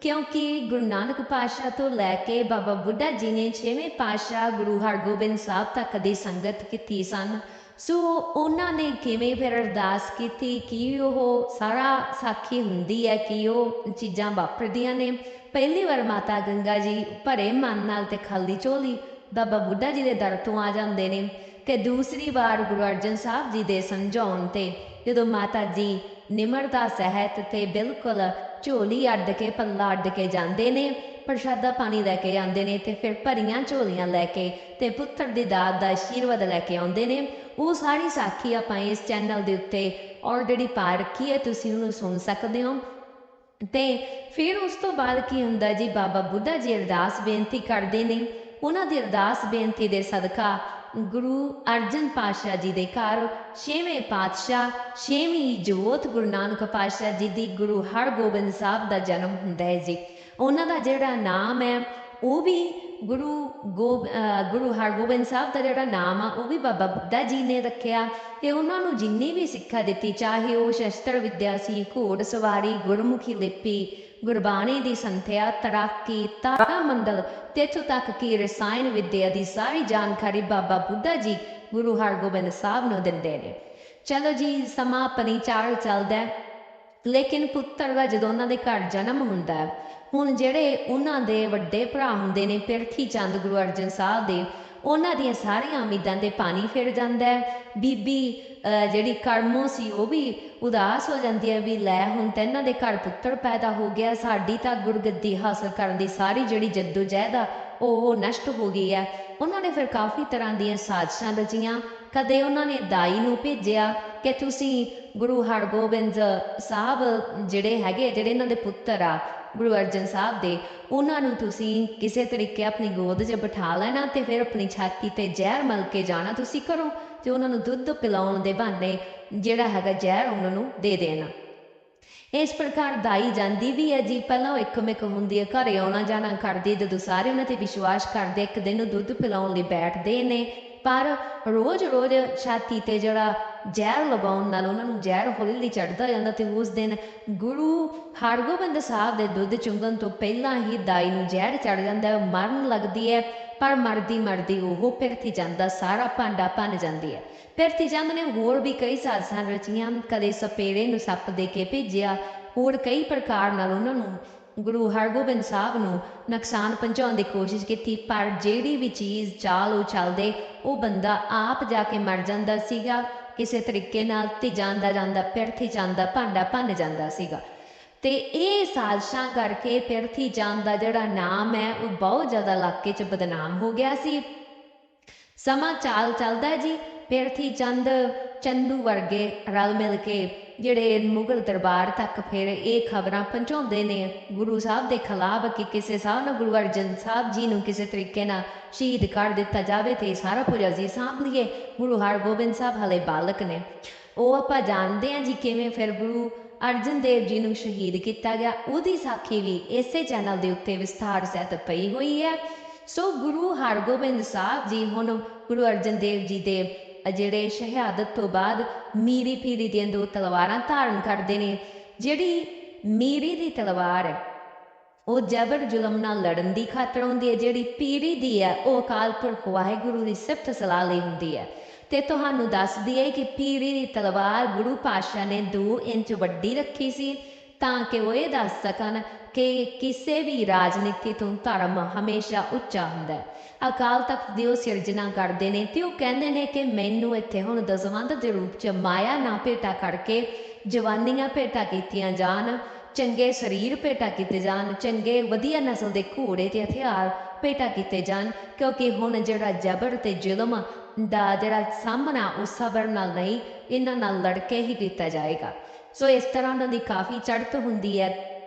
ਕਿਉਂਕਿ ਗੁਰੂ ਨਾਨਕ ਪਾਤਸ਼ਾਹ ਤੋਂ ਲੈ ਕੇ ਬਾਬਾ ਬੁੱਢਾ ਜੀ ਨੇ ਛੇਵੇਂ ਪਾਤਸ਼ਾਹ ਗੁਰੂ ਹਰਗੋਬਿੰਦ ਸਾਹਿਬ ਤੱਕ ਦੀ ਸੰਗਤ ਕੀਤੀ ਸਨ। ਸੋ ਉਹਨਾਂ ਨੇ ਕਿਵੇਂ ਫਿਰ ਅਰਦਾਸ ਕੀਤੀ? ਕਿ ਉਹ ਸਾਰਾ ਸਾਖੀ ਹੁੰਦੀ ਹੈ? ਕਿ ਉਹ ਚੀਜ਼ਾਂ ਵਾਪਰਦੀਆਂ ਨੇ? ਪਹਿਲੀ ਵਾਰ ਮਾਤਾ ਗੰਗਾ ਜੀ ਭਰੇ ਮਨ ਨਾਲ ਤੇ ਖਾਲੀ ਝੋਲੀ ਬਾਬਾ ਬੁੱਢਾ ਜੀ ਦੇ ਦਰ ਤੋਂ ਆ ਜਾਂਦੇ ਨੇ ਕਿ ਦੂਸਰੀ ਵਾਰ ਗੁਰੂ ਅਰਜਨ ਸਾਹਿਬ ਜੀ ਦੇ ਸਮਝਾਉਣ ਤੇ ਜਦੋਂ ਮਾਤਾ ਜੀ ਨਿਮਰਤਾ ਸਹਿਤ ਤੇ ਬਿਲਕੁਲ ਝੋਲੀ ਅੱਡ ਕੇ, ਪੱਲਾ ਅੱਡ ਕੇ ਜਾਂਦੇ ਨੇ ਪ੍ਰਸ਼ਾਦਾ ਪਾਣੀ ਲੈ ਕੇ ਜਾਂਦੇ ਨੇ ਤੇ ਫਿਰ ਭਰੀਆਂ ਝੋਲੀਆਂ ਲੈ ਕੇ ਤੇ ਪੁੱਤਰ ਦੀ ਦਾਤ ਦਾ ਆਸ਼ੀਰਵਾਦ ਲੈ ਕੇ ਆਉਂਦੇ ਨੇ। ਉਹ ਸਾਰੀ ਸਾਖੀ ਆਪਾਂ ਇਸ ਚੈਨਲ ਦੇ ਉੱਤੇ ਆਲਰੇਡੀ ਪਾ ਰੱਖੀ ਹੈ, ਤੁਸੀਂ ਉਹਨੂੰ ਸੁਣ ਸਕਦੇ ਹੋ। ਤੇ ਫਿਰ ਉਸ ਤੋਂ ਬਾਅਦ ਕੀ ਹੁੰਦਾ ਜੀ, ਬਾਬਾ ਬੁੱਢਾ ਜੀ ਅਰਦਾਸ ਬੇਨਤੀ ਕਰਦੇ ਨੇ। ਉਹਨਾਂ ਦੀ ਅਰਦਾਸ ਬੇਨਤੀ ਦੇ ਸਦਕਾ ਗੁਰੂ ਅਰਜਨ ਪਾਤਸ਼ਾਹ ਜੀ ਦੇ ਘਰ ਛੇਵੇਂ ਪਾਤਸ਼ਾਹ, ਛੇਵੀਂ ਜੋਤ ਗੁਰੂ ਨਾਨਕ ਪਾਤਸ਼ਾਹ ਜੀ ਦੀ ਗੁਰੂ ਹਰਗੋਬਿੰਦ ਸਾਹਿਬ ਦਾ ਜਨਮ ਹੁੰਦਾ ਹੈ ਜੀ। ਉਹਨਾਂ ਦਾ ਜਿਹੜਾ ਨਾਮ ਹੈ, ਉਹ ਵੀ ਗੁਰੂ ਗੋ ਗੁਰੂ ਹਰਗੋਬਿੰਦ ਸਾਹਿਬ ਦਾ ਜਿਹੜਾ ਨਾਮ ਆ, ਉਹ ਵੀ ਬਾਬਾ ਬੁੱਢਾ ਜੀ ਨੇ ਰੱਖਿਆ। ਤੇ ਉਹਨਾਂ ਨੂੰ ਜਿੰਨੀ ਵੀ ਸਿੱਖਿਆ ਦਿੱਤੀ, ਚਾਹੇ ਉਹ ਸ਼ਸਤਰ ਵਿੱਦਿਆ ਸੀ, ਘੋੜ ਸਵਾਰੀ, ਗੁਰਮੁਖੀ ਲਿਪੀ, ਗੁਰਬਾਣੀ ਦੀ ਸੰਥਿਆ, ਤਰਾਕੀ, ਤਾਰਾ ਮੰਡਲ, ਤੇ ਇੱਥੋਂ ਤੱਕ ਕਿ ਰਸਾਇਣ ਵਿੱਦਿਆ ਦੀ ਸਾਰੀ ਜਾਣਕਾਰੀ ਬਾਬਾ ਬੁੱਢਾ ਜੀ, ਗੁਰੂ ਹਰਗੋਬਿੰਦ ਸਾਹਿਬ ਨੂੰ ਦਿੰਦੇ ਨੇ। ਚਲੋ ਜੀ ਸਮਾਂ ਆਪਣੀ ਚਾਲ ਚੱਲਦਾ ਲੇਕਿਨ ਪੁੱਤਰ ਦਾ ਜਦੋਂ ਉਹਨਾਂ ਦੇ ਘਰ ਜਨਮ ਹੁੰਦਾ ਹੈ ਹੁਣ ਜਿਹੜੇ ਉਹਨਾਂ ਦੇ ਵੱਡੇ ਭਰਾ ਹੁੰਦੇ ਨੇ, ਪਿਰਥੀ ਚੰਦ, ਗੁਰੂ ਅਰਜਨ ਸਾਹਿਬ ਦੇ, ਉਹਨਾਂ ਦੀਆਂ ਸਾਰੀਆਂ ਉਮੀਦਾਂ ਤੇ ਪਾਣੀ ਫਿਰ ਜਾਂਦਾ ਹੈ। ਬੀਬੀ ਜਿਹੜੀ ਕਰਮੋ ਸੀ, ਉਹ ਵੀ ਉਦਾਸ ਹੋ ਜਾਂਦੀ ਹੈ ਵੀ ਲੈ ਹੁਣ ਤਾਂ ਇਹਨਾਂ ਦੇ ਘਰ ਪੁੱਤਰ ਪੈਦਾ ਹੋ ਗਿਆ, ਸਾਡੀ ਤਾਂ ਗੁਰਗੱਦੀ ਹਾਸਲ ਕਰਨ ਦੀ ਸਾਰੀ ਜਿਹੜੀ ਜੱਦੋ-ਜਹਿਦ ਆ, ਉਹ ਨਸ਼ਟ ਹੋ ਗਈ ਹੈ। ਉਹਨਾਂ ਨੇ ਫਿਰ ਕਾਫੀ ਤਰ੍ਹਾਂ ਦੀਆਂ ਸਾਜ਼ਿਸ਼ਾਂ ਰਚੀਆਂ। ਕਦੇ ਉਹਨਾਂ ਨੇ ਦਾਈ ਨੂੰ ਭੇਜਿਆ ਕਿ ਤੁਸੀਂ ਗੁਰੂ ਹਰਗੋਬਿੰਦ ਸਾਹਿਬ ਜਿਹੜੇ ਹੈਗੇ, ਜਿਹੜੇ ਇਹਨਾਂ ਦੇ ਪੁੱਤਰ ਆ, ਗੁਰੂ ਅਰਜਨ ਸਾਹਿਬ ਦੇ, ਉਹਨਾਂ ਨੂੰ ਤੁਸੀਂ ਕਿਸੇ ਤਰੀਕੇ ਆਪਣੀ ਗੋਦ 'ਚ ਬਿਠਾ ਲੈਣਾ ਤੇ ਫਿਰ ਆਪਣੀ ਛਾਤੀ ਤੇ ਜ਼ਹਿਰ ਮਲ ਕੇ ਜਾਣਾ ਤੁਸੀਂ ਕਰੋ ਤੇ ਉਹਨਾਂ ਨੂੰ ਦੁੱਧ ਪਿਲਾਉਣ ਦੇ ਬਹਾਨੇ ਜਿਹੜਾ ਹੈਗਾ ਜ਼ਹਿਰ ਉਹਨਾਂ ਨੂੰ ਦੇ ਦੇਣਾ। ਇਸ ਪ੍ਰਕਾਰ ਦਾਈ ਜਾਂਦੀ ਵੀ ਹੈ ਜੀ, ਪਹਿਲਾਂ ਉਹ ਇੱਕ ਮਿਕ ਹੁੰਦੀ ਹੈ, ਘਰੇ ਆਉਣਾ ਜਾਣਾ ਕਰਦੀ ਜਦੋਂ ਸਾਰੇ ਉਹਨਾਂ ਤੇ ਵਿਸ਼ਵਾਸ ਕਰਦੇ, ਇੱਕ ਦਿਨ ਉਹ ਦੁੱਧ ਪਿਲਾਉਣ ਲਈ ਬੈਠਦੇ ਨੇ, ਪਰ ਰੋਜ਼-ਰੋਜ਼ ਛਾਤੀ ਤੇ ਜਿਹੜਾ ਜ਼ਹਿਰ ਲਗਾਉਣ ਨਾਲ ਉਹਨਾਂ ਨੂੰ ਜ਼ਹਿਰ ਹੌਲੀ ਚੜਦਾ ਜਾਂਦਾ ਤੇ ਉਸ ਦਿਨ ਗੁਰੂ ਹਰਗੋਬਿੰਦ ਸਾਹਿਬ ਦੇ ਦੁੱਧ ਚੁੰਗਣ ਤੋਂ ਪਹਿਲਾਂ ਹੀ ਦਾਈ ਨੂੰ ਜ਼ਹਿਰ ਚੜ ਜਾਂਦਾ ਹੈ ਮਰਨ ਲੱਗਦੀ ਹੈ, ਪਰ ਮਰਦੀ ਮਰਦੀ ਉਹ ਪਿਰਥੀ ਜਾਂਦਾ, ਸਾਰਾ ਭਾਂਡਾ ਭੰਨ ਜਾਂਦੀ ਹੈ। ਪਿਰਥੀ ਚੰਦ ਨੇ ਹੋਰ ਵੀ ਕਈ ਸਾਜ਼ਾਂ ਰਚੀਆਂ, ਕਦੇ ਸਪੇਰੇ ਨੂੰ ਸੱਪ ਦੇ ਕੇ ਭੇਜਿਆ, ਹੋਰ ਕਈ ਪ੍ਰਕਾਰ ਨਾਲ ਉਹਨਾਂ ਨੂੰ ਗੁਰੂ ਹਰਗੋਬਿੰਦ ਸਾਹਿਬ ਨੂੰ ਨੁਕਸਾਨ ਪਹੁੰਚਾਉਣ ਦੀ ਕੋਸ਼ਿਸ਼ ਕੀਤੀ, ਪਰ ਜਿਹੜੀ ਵੀ ਚੀਜ਼ ਚਾਲ ਉਹ ਚੱਲਦੇ, ਉਹ ਬੰਦਾ ਆਪ ਜਾ ਕੇ ਮਰ ਜਾਂਦਾ ਸੀਗਾ। ਕਿਸੇ ਤਰੀਕੇ ਨਾਲ ਤੇ ਜਾਂਦਾ ਜਾਂਦਾ ਪਿਰਥੀ ਜਾਂਦਾ, ਭਾਂਡਾ ਭੰਨ ਜਾਂਦਾ ਸੀਗਾ। ਤੇ ਇਹ ਸਾਜ਼ਿਸ਼ਾਂ ਕਰਕੇ ਪਿਰਥੀ ਚੰਦ ਦਾ ਜਿਹੜਾ ਨਾਮ ਹੈ, ਉਹ ਬਹੁਤ ਜ਼ਿਆਦਾ ਇਲਾਕੇ 'ਚ ਬਦਨਾਮ ਹੋ ਗਿਆ ਸੀ। ਸਮਾਂ ਚਾਲ ਚੱਲਦਾ ਜੀ ਪਿਰਥੀ ਚੰਦ, ਚੰਦੂ ਵਰਗੇ ਰਲ ਮਿਲ ਕੇ ਜਿਹੜੇ ਮੁਗਲ ਦਰਬਾਰ ਤੱਕ ਫਿਰ ਇਹ ਖਬਰਾਂ ਪਹੁੰਚਾਉਂਦੇ ਨੇ, ਗੁਰੂ ਸਾਹਿਬ ਦੇ ਖਿਲਾਫ ਕਿ ਕਿਸੇ ਸਾਹਿਬ ਨੂੰ ਗੁਰੂ ਅਰਜਨ ਸਾਹਿਬ ਜੀ ਨੂੰ ਕਿਸੇ ਤਰੀਕੇ ਨਾਲ ਸ਼ਹੀਦ ਕਰ ਦਿੱਤਾ ਜਾਵੇ ਤੇ ਇਹ ਸਾਰਾ ਕੁਝ ਅਸੀਂ ਸਾਂਭ ਲਈਏ। ਗੁਰੂ ਹਰਗੋਬਿੰਦ ਸਾਹਿਬ ਹਲੇ ਬਾਲਕ ਨੇ। ਉਹ ਆਪਾਂ ਜਾਣਦੇ ਹਾਂ ਜੀ ਕਿਵੇਂ ਫਿਰ ਗੁਰੂ ਅਰਜਨ ਦੇਵ ਜੀ ਨੂੰ ਸ਼ਹੀਦ ਕੀਤਾ ਗਿਆ। ਉਹਦੀ ਸਾਖੀ ਵੀ ਇਸੇ ਚੈਨਲ ਦੇ ਉੱਤੇ ਵਿਸਥਾਰ ਸਹਿਤ ਪਈ ਹੋਈ ਹੈ। ਸੋ ਗੁਰੂ ਹਰਗੋਬਿੰਦ ਸਾਹਿਬ ਜੀ ਹੁਣ ਗੁਰੂ ਅਰਜਨ ਦੇਵ ਜੀ ਦੇ ਅ ਜਿਹੜੇ ਸ਼ਹਾਦਤ ਤੋਂ ਬਾਅਦ ਮੀਰੀ ਪੀਰੀ ਦੀਆਂ ਦੋ ਤਲਵਾਰਾਂ ਧਾਰਨ ਕਰਦੇ ਨੇ। ਜਿਹੜੀ ਮੀਰੀ ਦੀ ਤਲਵਾਰ ਹੈ, ਉਹ ਜ਼ਬਰ ਜ਼ੁਲਮ ਨਾਲ ਲੜਨ ਦੀ ਖਾਤਰ ਹੁੰਦੀ ਹੈ, ਜਿਹੜੀ ਪੀਰੀ ਦੀ ਹੈ, ਉਹ ਅਕਾਲ ਪੁਰਖ ਵਾਹਿਗੁਰੂ ਦੀ ਸਿਫਤ ਸਲਾਹ ਲਈ ਹੁੰਦੀ ਹੈ। ਤੇ ਤੁਹਾਨੂੰ ਦੱਸਦੀ ਹੈ ਕਿ ਪੀਰੀ ਦੀ ਤਲਵਾਰ ਗੁਰੂ ਪਾਤਸ਼ਾਹ ਨੇ 2 ਇੰਚ ਵੱਡੀ ਰੱਖੀ ਸੀ, ਤਾਂ ਕਿ ਉਹ ਇਹ ਦੱਸ ਸਕਣ ਕਿ ਕਿਸੇ ਵੀ ਰਾਜਨੀਤੀ ਤੋਂ ਧਰਮ ਹਮੇਸ਼ਾ ਉੱਚਾ ਹੁੰਦਾ ਹੈ। ਅਕਾਲ ਤਖਤ ਦੀ ਉਹ ਸਿਰਜਣਾ ਕਰਦੇ ਨੇ ਤੇ ਉਹ ਕਹਿੰਦੇ ਨੇ ਕਿ ਮੈਨੂੰ ਇੱਥੇ ਹੁਣ ਦਸਵੰਧ ਦੇ ਰੂਪ ਚ ਮਾਇਆ ਨਾ ਭੇਟਾ ਕਰਕੇ ਜਵਾਨੀਆਂ ਭੇਟਾ ਕੀਤੀਆਂ ਜਾਣ, ਚੰਗੇ ਸਰੀਰ ਭੇਟਾ ਕੀਤੇ ਜਾਣ, ਚੰਗੇ ਵਧੀਆ ਨਸਲ ਦੇ ਘੋੜੇ ਤੇ ਹਥਿਆਰ ਭੇਟਾ ਕੀਤੇ ਜਾਣ, ਕਿਉਂਕਿ ਹੁਣ ਜਿਹੜਾ ਜ਼ਬਰ ਤੇ ਜ਼ੁਲਮ ਦਾ ਜਿਹੜਾ ਸਾਹਮਣਾ ਉਸ ਸਬਰ ਨਾਲ ਨਹੀਂ, ਇਹਨਾਂ ਨਾਲ ਲੜ ਕੇ ਹੀ ਕੀਤਾ ਜਾਏਗਾ। ਸੋ ਇਸ ਤਰ੍ਹਾਂ ਉਹਨਾਂ ਦੀ ਕਾਫੀ ਚੜ੍ਹਤ ਹੁੰਦੀ ਹੈ।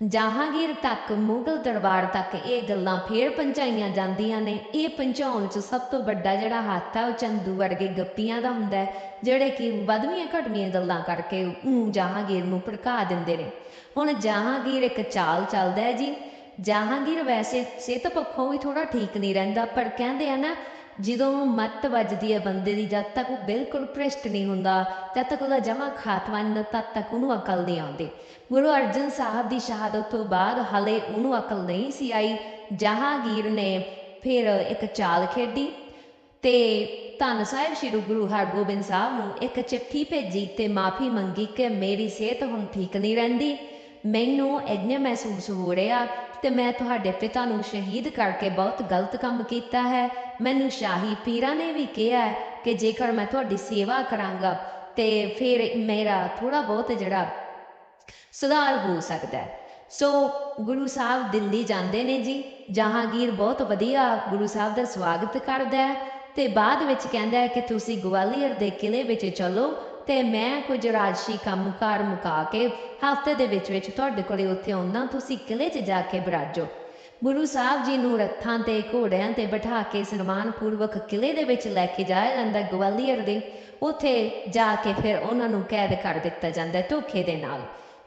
ਜਹਾਂਗੀਰ ਤੱਕ, ਮੁਗਲ ਦਰਬਾਰ ਤੱਕ ਇਹ ਗੱਲਾਂ ਫੇਰ ਪਹੁੰਚਾਈਆਂ ਜਾਂਦੀਆਂ ਨੇ। ਇਹ ਪਹੁੰਚਾਉਣ 'ਚ ਸਭ ਤੋਂ ਵੱਡਾ ਜਿਹੜਾ ਹੱਥ ਆ, ਉਹ ਚੰਦੂ ਵਰਗੇ ਗੱਪੀਆਂ ਦਾ ਹੁੰਦਾ ਹੈ, ਜਿਹੜੇ ਕਿ ਵਧਵੀਆਂ ਘਟਵੀਆਂ ਗੱਲਾਂ ਕਰਕੇ ਉਹ ਜਹਾਂਗੀਰ ਨੂੰ ਭੜਕਾ ਦਿੰਦੇ ਨੇ। ਹੁਣ ਜਹਾਂਗੀਰ ਇੱਕ ਚਾਲ ਚੱਲਦਾ ਹੈ ਜੀ। ਜਹਾਂਗੀਰ ਵੈਸੇ ਸਿਹਤ ਪੱਖੋਂ ਵੀ ਥੋੜਾ ਠੀਕ ਨਹੀਂ ਰਹਿੰਦਾ, ਪਰ ਕਹਿੰਦੇ ਆ ਨਾ ਜਦੋਂ ਮੱਤ ਵੱਜਦੀ ਹੈ ਬੰਦੇ ਦੀ ਜਦ ਤੱਕ ਉਹ ਬਿਲਕੁਲ ਭ੍ਰਿਸ਼ਟ ਨਹੀਂ ਹੁੰਦਾ ਜਦ ਤੱਕ ਉਹਦਾ ਜਮਾ ਖਾਤਮਾ ਨਹੀਂ ਹੁੰਦਾ, ਤਦ ਤੱਕ ਉਹਨੂੰ ਅਕਲ ਨਹੀਂ ਆਉਂਦੀ। ਗੁਰੂ ਅਰਜਨ ਸਾਹਿਬ ਦੀ ਸ਼ਹਾਦਤ ਤੋਂ ਬਾਅਦ ਹਲੇ ਉਹਨੂੰ ਅਕਲ ਨਹੀਂ ਸੀ ਆਈ। ਜਹਾਂਗੀਰ ਨੇ ਫਿਰ ਇੱਕ ਚਾਲ ਖੇਡੀ ਤੇ ਧੰਨ ਸਾਹਿਬ ਸ੍ਰੀ ਗੁਰੂ ਹਰਗੋਬਿੰਦ ਸਾਹਿਬ ਨੂੰ ਇੱਕ ਚਿੱਠੀ ਭੇਜੀ ਤੇ ਮਾਫੀ ਮੰਗੀ ਕਿ ਮੇਰੀ ਸਿਹਤ ਹੁਣ ਠੀਕ ਨਹੀਂ ਰਹਿੰਦੀ ਮੈਨੂੰ ਇੰਨੇ ਮਹਿਸੂਸ ਹੋ ਰਿਹਾ ਤੇ ਮੈਂ ਤੁਹਾਡੇ ਪਿਤਾ ਨੂੰ ਸ਼ਹੀਦ ਕਰਕੇ ਬਹੁਤ ਗਲਤ ਕੰਮ ਕੀਤਾ ਹੈ। ਮੈਨੂੰ ਸ਼ਾਹੀ ਪੀਰਾਂ ਨੇ ਵੀ ਕਿਹਾ ਕਿ ਜੇਕਰ ਮੈਂ ਤੁਹਾਡੀ ਸੇਵਾ ਕਰਾਂਗਾ ਤੇ ਫਿਰ ਮੇਰਾ ਥੋੜਾ ਬਹੁਤ ਜਿਹੜਾ ਸੁਧਾਰ ਹੋ ਸਕਦਾ ਹੈ। ਸੋ ਗੁਰੂ ਸਾਹਿਬ ਦਿੱਲੀ ਜਾਂਦੇ ਨੇ ਜੀ। ਜਹਾਂਗੀਰ ਬਹੁਤ ਵਧੀਆ ਗੁਰੂ ਸਾਹਿਬ ਦਾ ਸਵਾਗਤ ਕਰਦਾ ਹੈ ਤੇ ਬਾਅਦ ਵਿੱਚ ਕਹਿੰਦਾ ਹੈ ਕਿ ਤੁਸੀਂ ਗਵਾਲੀਅਰ ਦੇ ਕਿਲੇ ਵਿੱਚ ਚਲੋ ਤੇ ਮੈਂ ਕੁਝ ਰਾਜਸੀ ਕੰਮਕਾਰ ਮੁਕਾ ਕੇ ਹਫ਼ਤੇ ਦੇ ਵਿੱਚ ਵਿੱਚ ਤੁਹਾਡੇ ਕੋਲੇ ਉੱਥੇ ਆਉਂਦਾ, ਤੁਸੀਂ ਕਿਲੇ 'ਚ ਜਾ ਕੇ ਬਰਾਜੋ। ਗੁਰੂ ਸਾਹਿਬ ਜੀ ਨੂੰ ਰੱਥਾਂ ਤੇ, ਘੋੜਿਆਂ ਤੇ ਬਿਠਾ ਕੇ ਸਨਮਾਨ ਪੂਰਵਕ ਕਿਲੇ ਦੇ ਵਿੱਚ ਲੈ ਕੇ ਜਾਇਆ ਜਾਂਦਾ ਗਵਾਲੀਅਰ ਦੇ। ਉੱਥੇ ਜਾ ਕੇ ਫਿਰ ਉਹਨਾਂ ਨੂੰ ਕੈਦ ਕਰ ਦਿੱਤਾ ਜਾਂਦਾ ਧੋਖੇ ਦੇ ਨਾਲ।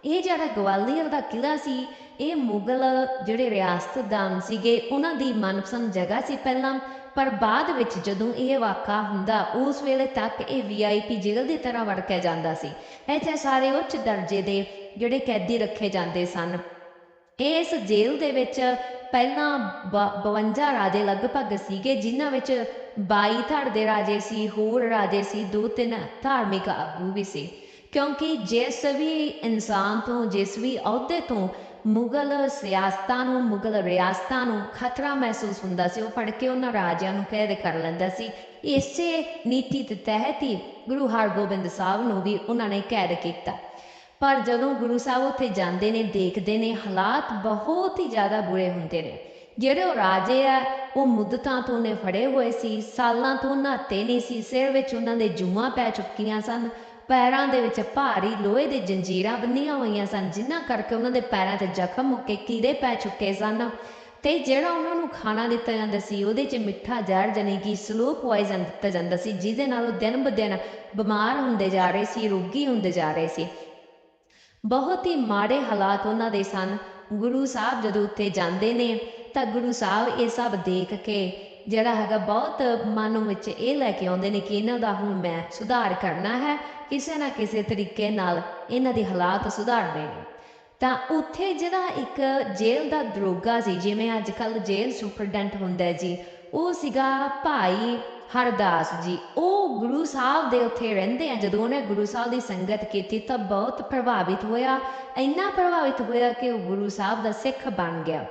ਇਹ ਜਿਹੜਾ ਗਵਾਲੀਅਰ ਦਾ ਕਿਲਾ ਸੀ, ਇਹ ਮੁਗਲ ਜਿਹੜੇ ਰਿਆਸਤਦਾਨ ਸੀਗੇ, ਉਹਨਾਂ ਦੀ ਮਨਪਸੰਦ ਜਗ੍ਹਾ ਸੀ। ਪਹਿਲਾਂ ਪਰ ਬਾਅਦ ਵਿੱਚ ਜਦੋਂ ਇਹ ਵਾਕਾ ਹੁੰਦਾ, ਉਸ ਵੇਲੇ ਤੱਕ ਇਹ ਵੀਆਈਪੀ ਜੇਲ੍ਹ ਦੀ ਤਰ੍ਹਾਂ ਵਰਤਿਆ ਜਾਂਦਾ ਸੀ। ਇੱਥੇ ਸਾਰੇ ਉੱਚ ਦਰਜੇ ਦੇ ਜਿਹੜੇ ਕੈਦੀ ਰੱਖੇ ਜਾਂਦੇ ਸਨ। ਇਸ ਜੇਲ੍ਹ ਦੇ ਵਿੱਚ ਪਹਿਲਾਂ 52 ਰਾਜੇ ਲਗਭਗ ਸੀਗੇ, ਜਿਨ੍ਹਾਂ ਵਿੱਚ 22 ਧੜ ਦੇ ਰਾਜੇ ਸੀ, ਹੋਰ ਰਾਜੇ ਸੀ, ਦੋ ਤਿੰਨ ਧਾਰਮਿਕ ਆਗੂ ਵੀ ਸੀ। ਕਿਉਂਕਿ ਜਿਸ ਵੀ ਇਨਸਾਨ ਤੋਂ, ਜਿਸ ਵੀ ਅਹੁਦੇ ਤੋਂ ਮੁਗਲ ਸਿਆਸਤਾਂ ਨੂੰ ਮੁਗਲ ਰਿਆਸਤਾਂ ਨੂੰ ਖਤਰਾ ਮਹਿਸੂਸ ਹੁੰਦਾ ਸੀ ਉਹ ਫੜ ਕੇ ਉਹਨਾਂ ਰਾਜਿਆਂ ਨੂੰ ਕੈਦ ਕਰ ਲੈਂਦਾ ਸੀ ਇਸੇ ਨੀਤੀ ਦੇ ਤਹਿਤ ਹੀ ਗੁਰੂ ਹਰਗੋਬਿੰਦ ਸਾਹਿਬ ਨੂੰ ਵੀ ਉਹਨਾਂ ਨੇ ਕੈਦ ਕੀਤਾ ਪਰ ਜਦੋਂ ਗੁਰੂ ਸਾਹਿਬ ਉੱਥੇ ਜਾਂਦੇ ਨੇ ਦੇਖਦੇ ਨੇ ਹਾਲਾਤ ਬਹੁਤ ਹੀ ਜ਼ਿਆਦਾ ਬੁਰੇ ਹੁੰਦੇ ਨੇ ਜਿਹੜੇ ਉਹ ਰਾਜੇ ਆ ਉਹ ਮੁੱਦਤਾਂ ਤੋਂ ਨੇ ਫੜੇ ਹੋਏ ਸੀ ਸਾਲਾਂ ਤੋਂ ਨਹਾਤੇ ਨਹੀਂ ਸੀ ਸਿਰ ਵਿੱਚ ਉਹਨਾਂ ਦੇ ਜੂਆਂ ਪੈ ਚੁੱਕੀਆਂ ਸਨ ਪੈਰਾਂ ਦੇ ਵਿੱਚ ਭਾਰੀ ਲੋਹੇ ਦੇ ਜੰਜੀਰਾਂ ਬੰਨੀਆਂ ਹੋਈਆਂ ਸਨ ਜਿਨ੍ਹਾਂ ਕਰਕੇ ਉਹਨਾਂ ਦੇ ਪੈਰਾਂ ਤੇ ਜ਼ਖਮ ਹੋ ਕੇ ਕੀੜੇ ਪੈ ਚੁੱਕੇ ਸਨ। ਤੇ ਜਿਹੜਾ ਉਹਨਾਂ ਨੂੰ ਖਾਣਾ ਦਿੱਤਾ ਜਾਂਦਾ ਸੀ, ਉਹਦੇ 'ਚ ਮਿੱਠਾ ਜ਼ਹਿਰ ਜਾਣੀ ਕਿ ਸਲੋ ਪੋਇਜ਼ਨ ਦਿੱਤਾ ਜਾਂਦਾ ਸੀ, ਜਿਹਦੇ ਨਾਲ ਉਹ ਦਿਨ ਬ ਦਿਨ ਬਿਮਾਰ ਹੁੰਦੇ ਜਾ ਰਹੇ ਸੀ, ਰੋਗੀ ਹੁੰਦੇ ਜਾ ਰਹੇ ਸੀ। ਬਹੁਤ ਹੀ ਮਾੜੇ ਹਾਲਾਤ ਉਹਨਾਂ ਦੇ ਸਨ। ਗੁਰੂ ਸਾਹਿਬ ਜਦੋਂ ਉੱਥੇ ਜਾਂਦੇ ਨੇ, ਤਾਂ ਗੁਰੂ ਸਾਹਿਬ ਇਹ ਸਭ ਦੇਖ ਕੇ ਜਿਹੜਾ ਹੈਗਾ ਬਹੁਤ ਮਨ ਵਿੱਚ ਇਹ ਲੈ ਕੇ ਆਉਂਦੇ ਨੇ ਕਿ ਇਹਨਾਂ ਦਾ ਹੁਣ ਮੈਂ ਸੁਧਾਰ ਕਰਨਾ ਹੈ, ਕਿਸੇ ਨਾ ਕਿਸੇ ਤਰੀਕੇ ਨਾਲ ਇਹਨਾਂ ਦੇ ਹਾਲਾਤ ਸੁਧਾਰਨੇ ਨੇ। ਤਾਂ ਉੱਥੇ ਜਿਹੜਾ ਇੱਕ ਜੇਲ੍ਹ ਦਾ ਦਰੋਗਾ ਸੀ, ਜਿਵੇਂ ਅੱਜ ਕੱਲ ਜੇਲ੍ਹ ਸੁਪਰਡੈਂਟ ਹੁੰਦਾ ਜੀ, ਉਹ ਸੀਗਾ ਭਾਈ ਹਰਦਾਸ ਜੀ। ਉਹ ਗੁਰੂ ਸਾਹਿਬ ਦੇ ਉੱਥੇ ਰਹਿੰਦੇ ਆ। ਜਦੋਂ ਉਹਨੇ ਗੁਰੂ ਸਾਹਿਬ ਦੀ ਸੰਗਤ ਕੀਤੀ ਤਾਂ ਬਹੁਤ ਪ੍ਰਭਾਵਿਤ ਹੋਇਆ। ਇੰਨਾ ਪ੍ਰਭਾਵਿਤ ਹੋਇਆ ਕਿ ਉਹ ਗੁਰੂ ਸਾਹਿਬ ਦਾ ਸਿੱਖ ਬਣ ਗਿਆ।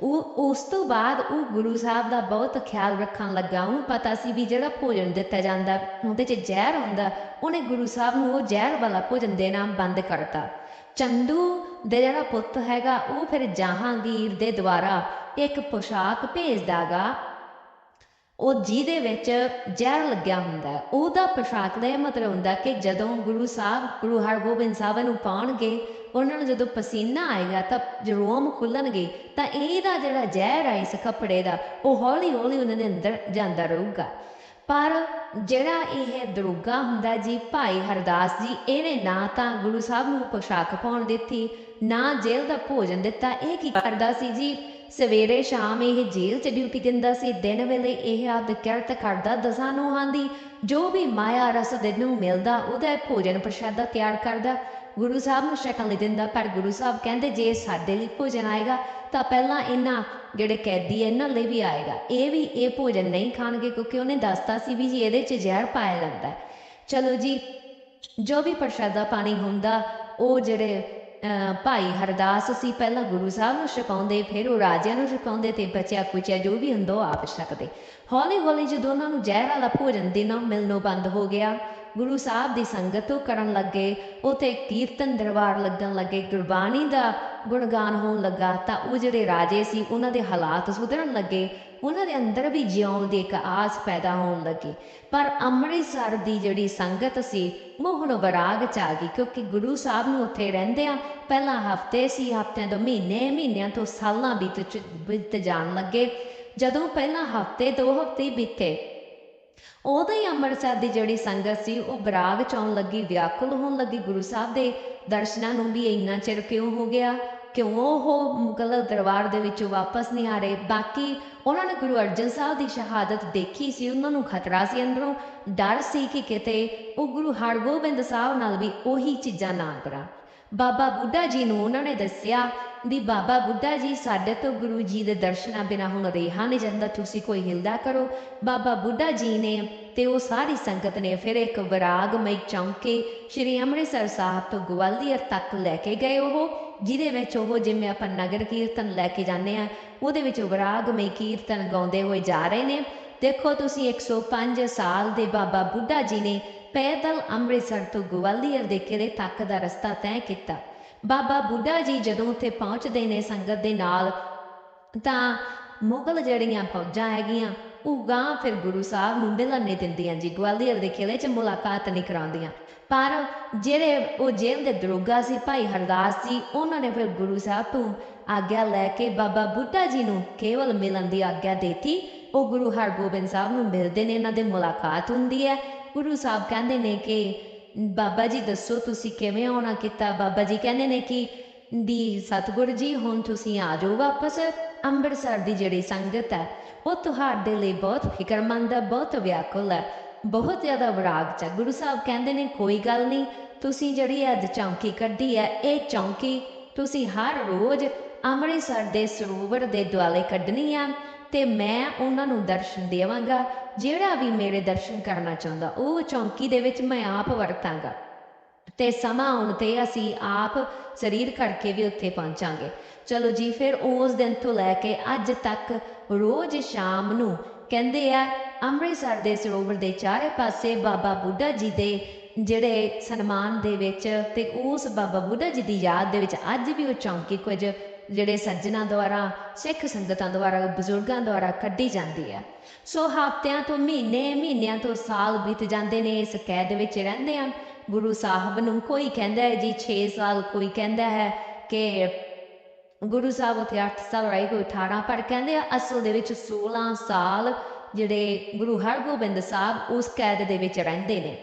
ਉਹ ਉਸ ਤੋਂ ਬਾਅਦ ਉਹ ਗੁਰੂ ਸਾਹਿਬ ਦਾ ਬਹੁਤ ਖਿਆਲ ਰੱਖਣ ਲੱਗਾ। ਉਹਨੂੰ ਪਤਾ ਸੀ ਵੀ ਜਿਹੜਾ ਭੋਜਨ ਦਿੱਤਾ ਜਾਂਦਾ, ਉਹਦੇ 'ਚ ਜ਼ਹਿਰ ਹੁੰਦਾ, ਉਹਨੇ ਗੁਰੂ ਸਾਹਿਬ ਨੂੰ ਉਹ ਜ਼ਹਿਰ ਵਾਲਾ ਭੋਜਨ ਦੇਣਾ ਬੰਦ ਕਰਤਾ। ਚੰਦੂ ਦੇ ਜਿਹੜਾ ਪੁੱਤ ਹੈਗਾ, ਉਹ ਫਿਰ ਜਹਾਂਗੀਰ ਦੇ ਦੁਆਰਾ ਇੱਕ ਪੋਸ਼ਾਕ ਭੇਜਦਾਗਾ। ਉਹ ਜਿਹਦੇ ਵਿੱਚ ਜ਼ਹਿਰ ਲੱਗਿਆ ਹੁੰਦਾ ਉਹਦਾ ਪੋਸ਼ਾਕ ਦਾ ਇਹ ਮਤਲਬ ਹੁੰਦਾ ਕਿ ਜਦੋਂ ਗੁਰੂ ਸਾਹਿਬ, ਗੁਰੂ ਹਰਗੋਬਿੰਦ ਸਾਹਿਬ ਨੂੰ ਪਾਉਣਗੇ, ਉਹਨਾਂ ਨੂੰ ਜਦੋਂ ਪਸੀਨਾ ਆਏਗਾ ਤਾਂ ਜਰੋਮ ਖੁੱਲਣਗੇ, ਤਾਂ ਇਹਦਾ ਜਿਹੜਾ ਜ਼ਹਿਰ ਹੈ ਇਸ ਕੱਪੜੇ ਦਾ, ਉਹ ਹੌਲੀ ਹੌਲੀ ਉਹਨਾਂ ਦੇ ਅੰਦਰ ਜਾਂਦਾ ਰਹੂਗਾ। ਪਰ ਜਿਹੜਾ ਇਹ ਦਰੋਗਾ ਹੁੰਦਾ ਜੀ, ਭਾਈ ਹਰਦਾਸ ਜੀ, ਇਹਨੇ ਨਾ ਤਾਂ ਗੁਰੂ ਸਾਹਿਬ ਨੂੰ ਪੋਸ਼ਾਕ ਪਾਉਣ ਦਿੱਤੀ, ਨਾ ਜੇਲ੍ਹ ਦਾ ਭੋਜਨ ਦਿੱਤਾ। ਇਹ ਕੀ ਕਰਦਾ ਸੀ ਜੀ? ਸਵੇਰੇ ਸ਼ਾਮ ਇਹ ਜੇਲ੍ਹ 'ਚ ਡਿਊਟੀ ਦਿੰਦਾ ਸੀ। ਦਿਨ ਵੇਲੇ ਇਹ ਆਪਦ ਕਿਰਤ ਕਰਦਾ ਦਸਾਂ ਨੂੰਹਾਂ ਦੀ। ਜੋ ਵੀ ਮਾਇਆ ਰਸ ਦੇ ਨੂੰ ਮਿਲਦਾ, ਉਹਦਾ ਭੋਜਨ ਪ੍ਰਸ਼ਾਦਾ ਤਿਆਰ ਕਰਦਾ। ਗੁਰੂ ਸਾਹਿਬ ਨੂੰ ਸ਼ਕਲ ਨਹੀਂ ਦਿੰਦਾ, ਪਰ ਗੁਰੂ ਸਾਹਿਬ ਕਹਿੰਦੇ, ਜੇ ਸਾਡੇ ਲਈ ਭੋਜਨ ਆਏਗਾ, ਤਾਂ ਪਹਿਲਾਂ ਇਹਨਾਂ ਜਿਹੜੇ ਕੈਦੀ ਹੈ ਇਹਨਾਂ ਲਈ ਵੀ ਆਏਗਾ। ਇਹ ਵੀ ਇਹ ਭੋਜਨ ਨਹੀਂ ਖਾਣਗੇ, ਕਿਉਂਕਿ ਉਹਨੇ ਦੱਸਤਾ ਸੀ ਵੀ ਜੀ ਇਹਦੇ 'ਚ ਜ਼ਹਿਰ ਪਾਇਆ ਜਾਂਦਾ। ਚਲੋ ਜੀ, ਜੋ ਵੀ ਪ੍ਰਸ਼ਾਦਾ ਪਾਣੀ ਹੁੰਦਾ, ਉਹ ਜਿਹੜੇ ਭਾਈ ਹਰਦਾਸ ਸੀ, ਪਹਿਲਾਂ ਗੁਰੂ ਸਾਹਿਬ ਨੂੰ ਛਕਾਉਂਦੇ ਫਿਰ ਉਹ ਰਾਜਿਆਂ ਨੂੰ ਛਕਾਉਂਦੇ ਤੇ ਬਚਿਆ ਕੁਚਿਆ ਜੋ ਵੀ ਹੁੰਦਾ ਆਪ ਛਕਦੇ। ਹੌਲੀ ਹੌਲੀ ਜਦੋਂ ਉਹਨਾਂ ਨੂੰ ਜ਼ਹਿਰ ਵਾਲਾ ਭੋਜਨ ਦੇਣਾ ਮਿਲਣੋਂ ਬੰਦ ਹੋ ਗਿਆ, ਗੁਰੂ ਸਾਹਿਬ ਦੀ ਸੰਗਤ ਉਹ ਕਰਨ ਲੱਗੇ, ਉਥੇ ਕੀਰਤਨ ਦਰਬਾਰ ਲੱਗਣ ਲੱਗੇ, ਗੁਰਬਾਣੀ ਦਾ ਗੁਣਗਾਨ ਹੋਣ ਲੱਗਾ, ਤਾਂ ਉਹ ਜਿਹੜੇ ਰਾਜੇ ਸੀ, ਉਹਨਾਂ ਦੇ ਹਾਲਾਤ ਸੁਧਰਨ ਲੱਗੇ ਉਹਨਾਂ ਦੇ ਅੰਦਰ ਵੀ ਜਿਉਣ ਦੀ ਇੱਕ ਆਸ ਪੈਦਾ ਹੋਣ ਲੱਗੀ। ਪਰ ਅੰਮ੍ਰਿਤਸਰ ਦੀ ਜਿਹੜੀ ਸੰਗਤ ਸੀ ਉਹ ਹੁਣ ਵਿਰਾਗ ਚ ਆ ਗਈ ਕਿਉਂਕਿ ਗੁਰੂ ਸਾਹਿਬ ਨੂੰ ਉੱਥੇ ਰਹਿੰਦੇ ਆ। ਪਹਿਲਾਂ ਹਫ਼ਤੇ ਸੀ, ਹਫਤਿਆਂ ਤੋਂ ਮਹੀਨੇ, ਮਹੀਨਿਆਂ ਤੋਂ ਸਾਲਾਂ ਬੀਤ ਬੀਤ ਜਾਣ ਲੱਗੇ। ਜਦੋਂ ਪਹਿਲਾਂ ਹਫ਼ਤੇ, ਦੋ ਹਫ਼ਤੇ ਬੀਤੇ, ਉਦੋਂ ਹੀ ਅੰਮ੍ਰਿਤਸਰ ਦੀ ਜਿਹੜੀ ਸੰਗਤ ਸੀ, ਉਹ ਬਰਾਗ ਚ ਆਉਣ ਲੱਗੀ, ਵਿਆਕੁਲ ਹੋਣ ਲੱਗੀ। ਗੁਰੂ ਸਾਹਿਬ ਦੇ ਦਰਸ਼ਨਾਂ ਨੂੰ ਵੀ ਇੰਨਾ ਚਿਰ ਕਿਉਂ ਹੋ ਗਿਆ? ਕਿਉਂ ਉਹ ਮੁਗਲ ਦਰਬਾਰ ਦੇ ਵਿੱਚੋਂ ਵਾਪਸ ਨਹੀਂ ਆ ਰਹੇ? ਬਾਕੀ ਉਹਨਾਂ ਨੇ ਗੁਰੂ ਅਰਜਨ ਸਾਹਿਬ ਦੀ ਸ਼ਹਾਦਤ ਦੇਖੀ ਸੀ, ਉਹਨਾਂ ਨੂੰ ਖਤਰਾ ਸੀ ਅੰਦਰੋਂ, ਡਰ ਸੀ ਕਿ ਕਿਤੇ ਉਹ ਗੁਰੂ ਹਰਗੋਬਿੰਦ ਸਾਹਿਬ ਨਾਲ ਵੀ ਉਹੀ ਚੀਜ਼ਾਂ ਨਾ ਕਰਾਂ। ਬਾਬਾ ਬੁੱਢਾ ਜੀ ਨੂੰ ਉਹਨਾਂ ਨੇ ਦੱਸਿਆ ਵੀ ਬਾਬਾ ਬੁੱਢਾ ਜੀ ਸਾਡੇ ਤੋਂ ਗੁਰੂ ਜੀ ਦੇ ਦਰਸ਼ਨਾਂ ਬਿਨਾ ਹੁਣ ਰਿਹਾ ਨਹੀਂ ਜਾਂਦਾ, ਤੁਸੀਂ ਕੋਈ ਹਿਲਦਾ ਕਰੋ। ਬਾਬਾ ਬੁੱਢਾ ਜੀ ਨੇ ਤੇ ਉਹ ਸਾਰੀ ਸੰਗਤ ਨੇ ਫਿਰ ਇੱਕ ਵਿਰਾਗਮਈ ਚੌਂਕੇ ਸ਼੍ਰੀ ਅੰਮ੍ਰਿਤਸਰ ਸਾਹਿਬ ਤੋਂ ਗਵਾਲੀਅਰ ਤੱਕ ਲੈ ਕੇ ਗਏ ਉਹ। ਜਿਹਦੇ ਵਿੱਚ ਉਹ ਜਿਵੇਂ ਆਪਾਂ ਨਗਰ ਕੀਰਤਨ ਲੈ ਕੇ ਜਾਂਦੇ ਆ ਉਹਦੇ ਵਿੱਚ ਵਿਰਾਗਮਈ ਕੀਰਤਨ ਗਾਉਂਦੇ ਹੋਏ ਜਾ ਰਹੇ ਨੇ। ਦੇਖੋ ਤੁਸੀਂ 105 ਸਾਲ ਦੇ ਬਾਬਾ ਬੁੱਢਾ ਜੀ ਨੇ ਪੈਦਲ ਅੰਮ੍ਰਿਤਸਰ ਤੋਂ ਗਵਾਲੀਅਰ ਦੇ ਕਿਲੇ ਤੱਕ ਦਾ ਰਸਤਾ ਤੈਅ ਕੀਤਾ। ਬਾਬਾ ਬੁੱਢਾ ਜੀ ਜਦੋਂ ਉੱਥੇ ਪਹੁੰਚਦੇ ਨੇ ਸੰਗਤ ਦੇ ਨਾਲ, ਤਾਂ ਮੁਗਲ ਜਿਹੜੀਆਂ ਫੌਜਾਂ ਹੈਗੀਆਂ ਉਹ ਗਾਂ ਫਿਰ ਗੁਰੂ ਸਾਹਿਬ ਨੂੰ ਮਿਲਣ ਨਹੀਂ ਦਿੰਦੀਆਂ ਜੀ ਗਵਾਲੀਅਰ ਦੇ ਕਿਲੇ 'ਚ ਮੁਲਾਕਾਤ ਨਹੀਂ ਕਰਾਉਂਦੀਆਂ। ਪਰ ਜਿਹੜੇ ਉਹ ਜੇਲ੍ਹ ਦੇ ਦਰੋਗਾ ਸੀ, ਭਾਈ ਹਰਦਾਸ ਜੀ, ਉਹਨਾਂ ਨੇ ਫਿਰ ਗੁਰੂ ਸਾਹਿਬ ਤੋਂ ਆਗਿਆ ਲੈ ਕੇ ਬਾਬਾ ਬੁੱਢਾ ਜੀ ਨੂੰ ਕੇਵਲ ਮਿਲਣ ਦੀ ਆਗਿਆ ਦੇਤੀ। ਉਹ ਗੁਰੂ ਹਰਗੋਬਿੰਦ ਸਾਹਿਬ ਨੂੰ ਮਿਲਦੇ ਨੇ, ਇਹਨਾਂ ਦੇ ਮੁਲਾਕਾਤ ਹੁੰਦੀ ਹੈ। ਗੁਰੂ ਸਾਹਿਬ ਕਹਿੰਦੇ ਨੇ ਕਿ, ਬਾਬਾ ਜੀ ਦੱਸੋ ਤੁਸੀਂ ਕਿਵੇਂ ਆਉਣਾ ਕੀਤਾ? ਬਾਬਾ ਜੀ ਕਹਿੰਦੇ ਨੇ ਕਿ, ਦੀ ਸਤਿਗੁਰ ਜੀ, ਹੁਣ ਤੁਸੀਂ ਆ ਜਾਓ ਵਾਪਸ। ਅੰਮ੍ਰਿਤਸਰ ਦੀ ਜਿਹੜੀ ਸੰਗਤ ਹੈ, ਉਹ ਤੁਹਾਡੇ ਲਈ ਬਹੁਤ ਫਿਕਰਮੰਦ ਹੈ, ਬਹੁਤ ਵਿਆਕੁਲ ਹੈ, ਬਹੁਤ ਜ਼ਿਆਦਾ ਵਿਰਾਗ ਚ ਹੈ। ਗੁਰੂ ਸਾਹਿਬ ਕਹਿੰਦੇ ਨੇ, ਕੋਈ ਗੱਲ ਨਹੀਂ, ਤੁਸੀਂ ਜਿਹੜੀ ਅੱਜ ਚੌਂਕੀ ਕੱਢੀ ਹੈ, ਇਹ ਚੌਂਕੀ ਤੁਸੀਂ ਹਰ ਰੋਜ਼ ਅੰਮ੍ਰਿਤਸਰ ਦੇ ਸਰੋਵਰ ਦੇ ਦੁਆਲੇ ਕੱਢਣੀ ਆ ਤੇ ਮੈਂ ਉਹਨਾਂ ਨੂੰ ਦਰਸ਼ਨ ਦੇਵਾਂਗਾ ਜਿਹੜਾ ਵੀ ਮੇਰੇ ਦਰਸ਼ਨ ਕਰਨਾ ਚਾਹੁੰਦਾ, ਉਹ ਚੌਂਕੀ ਦੇ ਵਿੱਚ ਮੈਂ ਆਪ ਵਰਤਾਂਗਾ ਤੇ ਸਮਾਂ ਆਉਣ ਤੇ ਅਸੀਂ ਆਪ ਸਰੀਰ ਕਰਕੇ ਵੀ ਉੱਥੇ ਪਹੁੰਚਾਂਗੇ। ਚਲੋ ਜੀ, ਫਿਰ ਉਸ ਦਿਨ ਤੋਂ ਲੈ ਕੇ ਅੱਜ ਤੱਕ ਰੋਜ਼ ਸ਼ਾਮ ਨੂੰ ਕਹਿੰਦੇ ਆ, ਅੰਮ੍ਰਿਤਸਰ ਦੇ ਸਰੋਵਰ ਦੇ ਚਾਰੇ ਪਾਸੇ ਬਾਬਾ ਬੁੱਢਾ ਜੀ ਦੇ ਜਿਹੜੇ ਸਨਮਾਨ ਦੇ ਵਿੱਚ ਤੇ ਉਸ ਬਾਬਾ ਬੁੱਢਾ ਜੀ ਦੀ ਯਾਦ ਦੇ ਵਿੱਚ ਅੱਜ ਵੀ ਉਹ ਚੌਂਕੀ ਕੁਝ ਜਿਹੜੇ ਸੱਜਣਾ ਦੁਆਰਾ, ਸਿੱਖ ਸੰਗਤਾਂ ਦੁਆਰਾ, ਬਜ਼ੁਰਗਾਂ ਦੁਆਰਾ ਕੱਢੀ ਜਾਂਦੀ ਹੈ ਸੋ ਹਫ਼ਤਿਆਂ ਤੋਂ ਮਹੀਨੇ ਮਹੀਨਿਆਂ ਤੋਂ ਸਾਲ ਬੀਤ ਜਾਂਦੇ ਨੇ, ਇਸ ਕੈਦ ਵਿੱਚ ਰਹਿੰਦੇ ਆ ਗੁਰੂ ਸਾਹਿਬ ਨੂੰ ਕੋਈ ਕਹਿੰਦਾ ਹੈ, ਜੀ 6 ਸਾਲ ਕੋਈ ਕਹਿੰਦਾ ਹੈ ਕਿ ਗੁਰੂ ਸਾਹਿਬ ਉੱਥੇ 8 ਸਾਲ ਰਹੇ ਕੋਈ 18 ਪਰ ਕਹਿੰਦੇ ਆ ਅਸਲ ਦੇ ਵਿੱਚ 16 ਸਾਲ ਜਿਹੜੇ ਗੁਰੂ ਹਰਗੋਬਿੰਦ ਸਾਹਿਬ ਉਸ ਕੈਦ ਦੇ ਵਿੱਚ ਰਹਿੰਦੇ ਨੇ।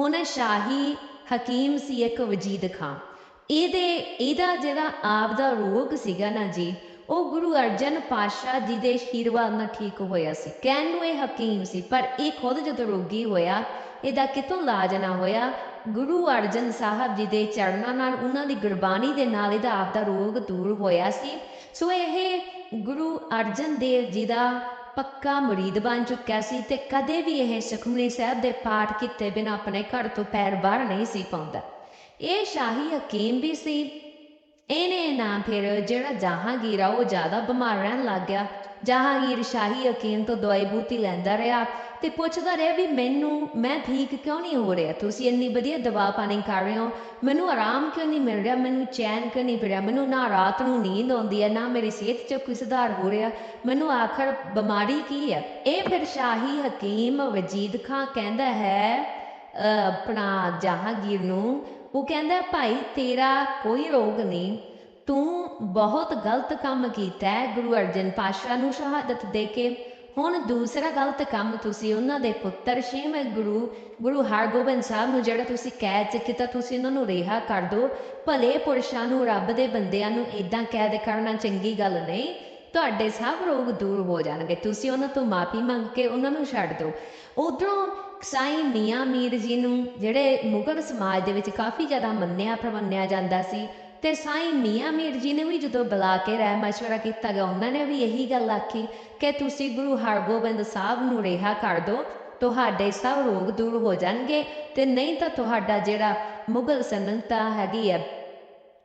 ਹੁਣ ਸ਼ਾਹੀ ਹਕੀਮ ਸੀ ਇੱਕ ਵਜੀਦ ਖਾਂ ਇਹਦੇ, ਇਹਦਾ ਜਿਹੜਾ ਆਪ ਦਾ ਰੋਗ ਸੀਗਾ ਨਾ ਜੀ, ਉਹ ਗੁਰੂ ਅਰਜਨ ਪਾਸ਼ਾ ਜੀ ਦੇ ਆਸ਼ੀਰਵਾਦ ਨਾਲ ਠੀਕ ਹੋਇਆ ਸੀ। ਕਹਿਣ ਨੂੰ ਇਹ ਹਕੀਮ ਸੀ, ਪਰ ਇਹ ਖੁਦ ਜਦੋਂ ਰੋਗੀ ਹੋਇਆ, ਇਹਦਾ ਕਿਤੋਂ ਇਲਾਜ ਨਾ ਹੋਇਆ ਗੁਰੂ ਅਰਜਨ ਸਾਹਿਬ ਜੀ ਦੇ ਚਰਨਾਂ ਨਾਲ ਉਹਨਾਂ ਦੀ ਗੁਰਬਾਣੀ ਦੇ ਨਾਲ ਇਹਦਾ ਆਪਦਾ ਰੋਗ ਦੂਰ ਹੋਇਆ ਸੀ। ਸੋ ਇਹ ਗੁਰੂ ਅਰਜਨ ਦੇਵ ਜੀ ਦਾ ਪੱਕਾ ਮੁਰੀਦ ਬਣ ਚੁੱਕਿਆ ਸੀ ਤੇ ਕਦੇ ਵੀ ਇਹ ਸੁਖਮਨੀ ਸਾਹਿਬ ਦੇ ਪਾਠ ਕੀਤੇ ਬਿਨਾਂ ਆਪਣੇ ਘਰ ਤੋਂ ਪੈਰ ਬਾਹਰ ਨਹੀਂ ਸੀ ਪਾਉਂਦਾ। ਇਹ ਸ਼ਾਹੀ ਹਕੀਮ ਵੀ ਸੀ ਇਹਨੇ ਨਾ ਫਿਰ ਜਿਹੜਾ ਜਹਾਂਗੀਰ ਆ ਉਹ ਜ਼ਿਆਦਾ ਬਿਮਾਰ ਰਹਿਣ ਲੱਗ ਗਿਆ। ਜਹਾਂਗੀਰ ਸ਼ਾਹੀ ਹਕੀਮ ਤੋਂ ਦਵਾਈ ਬੂਟੀ ਲੈਂਦਾ ਰਿਹਾ ਤੇ ਪੁੱਛਦਾ ਰਿਹਾ ਵੀ ਮੈਨੂੰ ਮੈਂ ਠੀਕ ਕਿਉਂ ਨਹੀਂ ਹੋ ਰਿਹਾ? ਤੁਸੀਂ ਇੰਨੀ ਵਧੀਆ ਦਵਾ ਪਾਣੀ ਕਰ ਰਹੇ ਹੋ। ਮੈਨੂੰ ਆਰਾਮ ਕਿਉਂ ਨਹੀਂ ਮਿਲ ਰਿਹਾ? ਮੈਨੂੰ ਚੈਨ ਕਿਉਂ ਨਹੀਂ ਪਿਆ? ਮੈਨੂੰ ਨਾ ਰਾਤ ਨੂੰ ਨੀਂਦ ਆਉਂਦੀ ਹੈ ਨਾ ਮੇਰੀ ਸਿਹਤ 'ਚ ਕੋਈ ਸੁਧਾਰ ਹੋ ਰਿਹਾ। ਮੈਨੂੰ ਆਖਰ ਬਿਮਾਰੀ ਕੀ ਹੈ? ਇਹ ਫਿਰ ਸ਼ਾਹੀ ਹਕੀਮ ਵਜੀਦ ਖਾਂ ਕਹਿੰਦਾ ਹੈ ਅਹ, ਆਪਣਾ ਜਹਾਂਗੀਰ ਨੂੰ ਉਹ ਕਹਿੰਦਾ, ਭਾਈ, ਤੇਰਾ ਕੋਈ ਰੋਗ ਨਹੀਂ। ਤੂੰ ਬਹੁਤ ਗਲਤ ਕੰਮ ਕੀਤਾ ਹੈ, ਗੁਰੂ ਅਰਜਨ ਪਾਸ਼ਾ ਨੂੰ ਸ਼ਹਾਦਤ ਦੇ ਕੇ। ਹੁਣ ਦੂਸਰਾ ਗਲਤ ਕੰਮ ਤੁਸੀਂ ਉਹਨਾਂ ਦੇ ਪੁੱਤਰ ਛੇਵੇਂ ਗੁਰੂ ਗੁਰੂ ਹਰਗੋਬਿੰਦ ਸਾਹਿਬ ਨੂੰ ਜਿਹੜਾ ਤੁਸੀਂ ਕੈਦ ਚ ਕੀਤਾ ਤੁਸੀਂ ਉਹਨਾਂ ਨੂੰ ਰਿਹਾ ਕਰ ਦਿਓ। ਭਲੇ ਪੁਰਸ਼ਾਂ ਨੂੰ ਰੱਬ ਦੇ ਬੰਦਿਆਂ ਨੂੰ ਇਦਾਂ ਕੈਦ ਕਰਨਾ ਚੰਗੀ ਗੱਲ ਨਹੀਂ। ਤੁਹਾਡੇ ਸਭ ਰੋਗ ਦੂਰ ਹੋ ਜਾਣਗੇ। ਤੁਸੀਂ ਉਹਨਾਂ ਤੋਂ ਮਾਫੀ ਮੰਗ ਕੇ ਉਹਨਾਂ ਨੂੰ ਛੱਡ ਦਿਓ। ਉਧਰੋਂ ਸਾਈਂ ਮੀਆਂ ਮੀਰ ਜੀ ਨੂੰ, ਜਿਹੜੇ ਮੁਗਲ ਸਮਾਜ ਦੇ ਵਿੱਚ ਕਾਫੀ ਜ਼ਿਆਦਾ ਮੰਨਿਆ ਪ੍ਰਮੰਨਿਆ ਜਾਂਦਾ ਸੀ ਤੇ ਸਾਈਂ ਮੀਆਂ ਮੀਰ ਜੀ ਨੇ ਵੀ ਜਦੋਂ ਬੁਲਾ ਕੇ ਰਹਿ ਮਸ਼ਵਰਾ ਕੀਤਾ ਗਿਆ, ਉਹਨਾਂ ਨੇ ਵੀ ਇਹੀ ਗੱਲ ਆਖੀ ਕਿ ਤੁਸੀਂ ਗੁਰੂ ਹਰਗੋਬਿੰਦ ਸਾਹਿਬ ਨੂੰ ਰਿਹਾ ਕਰ ਦਿਓ, ਤੁਹਾਡੇ ਸਭ ਰੋਗ ਦੂਰ ਹੋ ਜਾਣਗੇ ਤੇ ਨਹੀਂ ਤਾਂ ਤੁਹਾਡਾ ਜਿਹੜਾ ਮੁਗਲ ਸਲਤਨਤ ਹੈਗੀ ਹੈ,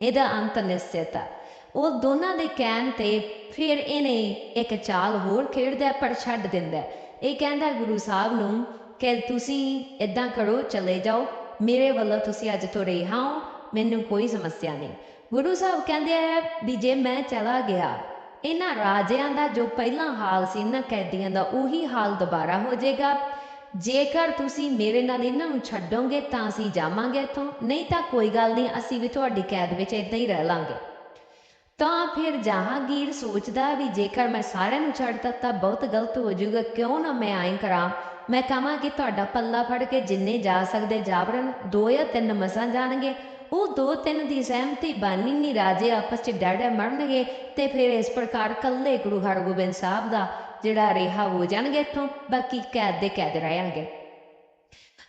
ਇਹਦਾ ਅੰਤ ਨਿਸ਼ਚਿਤ ਆ। ਉਹ ਦੋਨਾਂ ਦੇ ਕਹਿਣ ਤੇ ਫਿਰ ਇਹਨੇ ਇੱਕ ਚਾਲ ਹੋਰ ਖੇਡਦਾ ਪਰ ਛੱਡ ਦਿੰਦਾ। ਇਹ ਕਹਿੰਦਾ ਗੁਰੂ ਸਾਹਿਬ ਨੂੰ ਕਿ ਤੁਸੀਂ ਇਦਾਂ ਕਰੋ, ਚਲੇ ਜਾਓ। ਮੇਰੇ ਵੱਲੋਂ ਤੁਸੀਂ ਅੱਜ ਤੋਂ ਰਿਹਾ ਹੋ ਮੈਨੂੰ ਕੋਈ ਸਮੱਸਿਆ ਨਹੀਂ। ਗੁਰੂ ਸਾਹਿਬ ਕਹਿੰਦੇ ਆ ਵੀ ਜੇ ਮੈਂ ਚਲਾ ਗਿਆ, ਇਹਨਾਂ ਰਾਜਿਆਂ ਦਾ ਜੋ ਪਹਿਲਾਂ ਹਾਲ ਸੀ ਇਹਨਾਂ ਕੈਦੀਆਂ ਦਾ, ਉਹੀ ਹਾਲ ਦੁਬਾਰਾ ਹੋ ਜਾਏਗਾ। ਜੇਕਰ ਤੁਸੀਂ ਮੇਰੇ ਨਾਲ ਇਹਨਾਂ ਨੂੰ ਛੱਡੋਗੇ, ਤਾਂ ਅਸੀਂ ਜਾਵਾਂਗੇ ਇੱਥੋਂ। ਨਹੀਂ ਤਾਂ ਕੋਈ ਗੱਲ ਨਹੀਂ, ਅਸੀਂ ਵੀ ਤੁਹਾਡੀ ਕੈਦ ਵਿੱਚ ਇਦਾਂ ਹੀ ਰਹਿ ਲਾਂਗੇ। ਤਾਂ ਫਿਰ ਜਹਾਂਗੀਰ ਸੋਚਦਾ ਵੀ ਜੇਕਰ ਮੈਂ ਸਾਰਿਆਂ ਨੂੰ ਛੱਡ ਦਿੱਤਾ, ਬਹੁਤ ਗਲਤ ਹੋ ਜਾਊਗਾ। ਕਿਉਂ ਨਾ ਮੈਂ ਐਂ ਕਰਾਂ? ਮੈਂ ਕਹਾਂ ਕਿ ਤੁਹਾਡਾ ਪੱਲਾ ਫੜ ਕੇ ਜਿੰਨੇ ਜਾ ਸਕਦੇ ਜਾਬਰਨ ਦੋ ਜਾਂ ਤਿੰਨ ਮਸਾਂ ਜਾਣਗੇ। ਉਹ ਦੋ ਤਿੰਨ ਦੀ ਸਹਿਮਤੀ ਬਾਨੀ ਨਹੀਂ ਰਾਜੇ ਆਪਸ ਚ ਡਾੜਾ ਮਰਨਗੇ ਤੇ ਫਿਰ ਇਸ ਪ੍ਰਕਾਰ ਕੱਲੇ ਗੁਰੂ ਹਰਗੋਬਿੰਦ ਸਾਹਿਬ ਦਾ ਜਿਹੜਾ ਰਿਹਾ ਹੋ ਜਾਣਗੇ ਇੱਥੋਂ, ਬਾਕੀ ਕੈਦ ਦੇ ਕੈਦ ਰਹਿਣਗੇ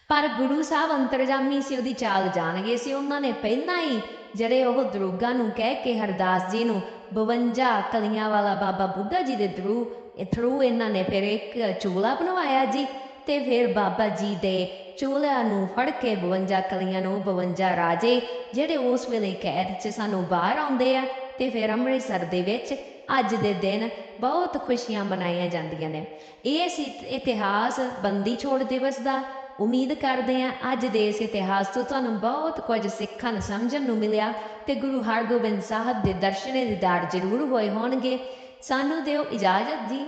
ਪਰ ਗੁਰੂ ਸਾਹਿਬ ਅੰਤਰਜਾਮੀ ਸੀ, ਉਹਦੀ ਚਾਲ ਜਾਣਗੇ ਸੀ। ਉਹਨਾਂ ਨੇ ਪਹਿਲਾਂ ਹੀ ਜਿਹੜੇ ਉਹ ਦਰੋਗਾ ਨੂੰ ਕਹਿ ਕੇ ਹਰਦਾਸ ਜੀ ਨੂੰ 52 ਕਲੀਆਂ ਵਾਲਾ ਬਾਬਾ ਬੁੱਢਾ ਜੀ ਦੇ ਥਰੂ ਥਰੂ ਇਹਨਾਂ ਨੇ ਫਿਰ ਇੱਕ ਚੂਲਾ ਬਣਵਾਇਆ ਜੀ। ਤੇ ਫਿਰ ਬਾਬਾ ਜੀ ਦੇ ਚੋਲਿਆਂ ਨੂੰ ਫੜ ਕੇ 52 ਕਲੀਆਂ ਨੂੰ 52 ਰਾਜੇ, ਜਿਹੜੇ ਉਸ ਵੇਲੇ ਕੈਦ 'ਚ ਸਾਨੂੰ ਬਾਹਰ ਆਉਂਦੇ ਆ ਤੇ ਫਿਰ ਅੰਮ੍ਰਿਤਸਰ ਦੇ ਵਿੱਚ ਅੱਜ ਦੇ ਦਿਨ ਬਹੁਤ ਖੁਸ਼ੀਆਂ ਮਨਾਈਆਂ ਜਾਂਦੀਆਂ ਨੇ। ਇਹ ਸੀ ਇਤਿਹਾਸ ਬੰਦੀ ਛੋੜ ਦਿਵਸ ਦਾ ਉਮੀਦ ਕਰਦੇ ਹਾਂ ਅੱਜ ਦੇ ਇਸ ਇਤਿਹਾਸ ਤੋਂ ਤੁਹਾਨੂੰ ਬਹੁਤ ਕੁਝ ਸਿੱਖਣ, ਸਮਝਣ ਨੂੰ ਮਿਲਿਆ ਤੇ ਗੁਰੂ ਹਰਗੋਬਿੰਦ ਸਾਹਿਬ ਦੇ ਦਰਸ਼ਨੇ ਦੀਦਾਰ ਜ਼ਰੂਰ ਹੋਏ ਹੋਣਗੇ। ਸਾਨੂੰ ਦਿਓ ਇਜਾਜ਼ਤ ਜੀ।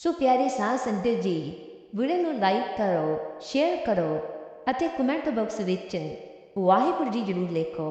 ਸੋ ਪਿਆਰੇ ਸਾਧ ਸੰਗਤ ਜੀ ਵੀਡੀਓ ਨੂੰ ਲਾਈਕ ਕਰੋ ਸ਼ੇਅਰ ਕਰੋ ਅਤੇ ਕਮੈਂਟ ਬਾਕਸ ਵਿੱਚ ਵਾਹਿਗੁਰੂ ਜੀ ਜ਼ਰੂਰ ਲਿਖੋ।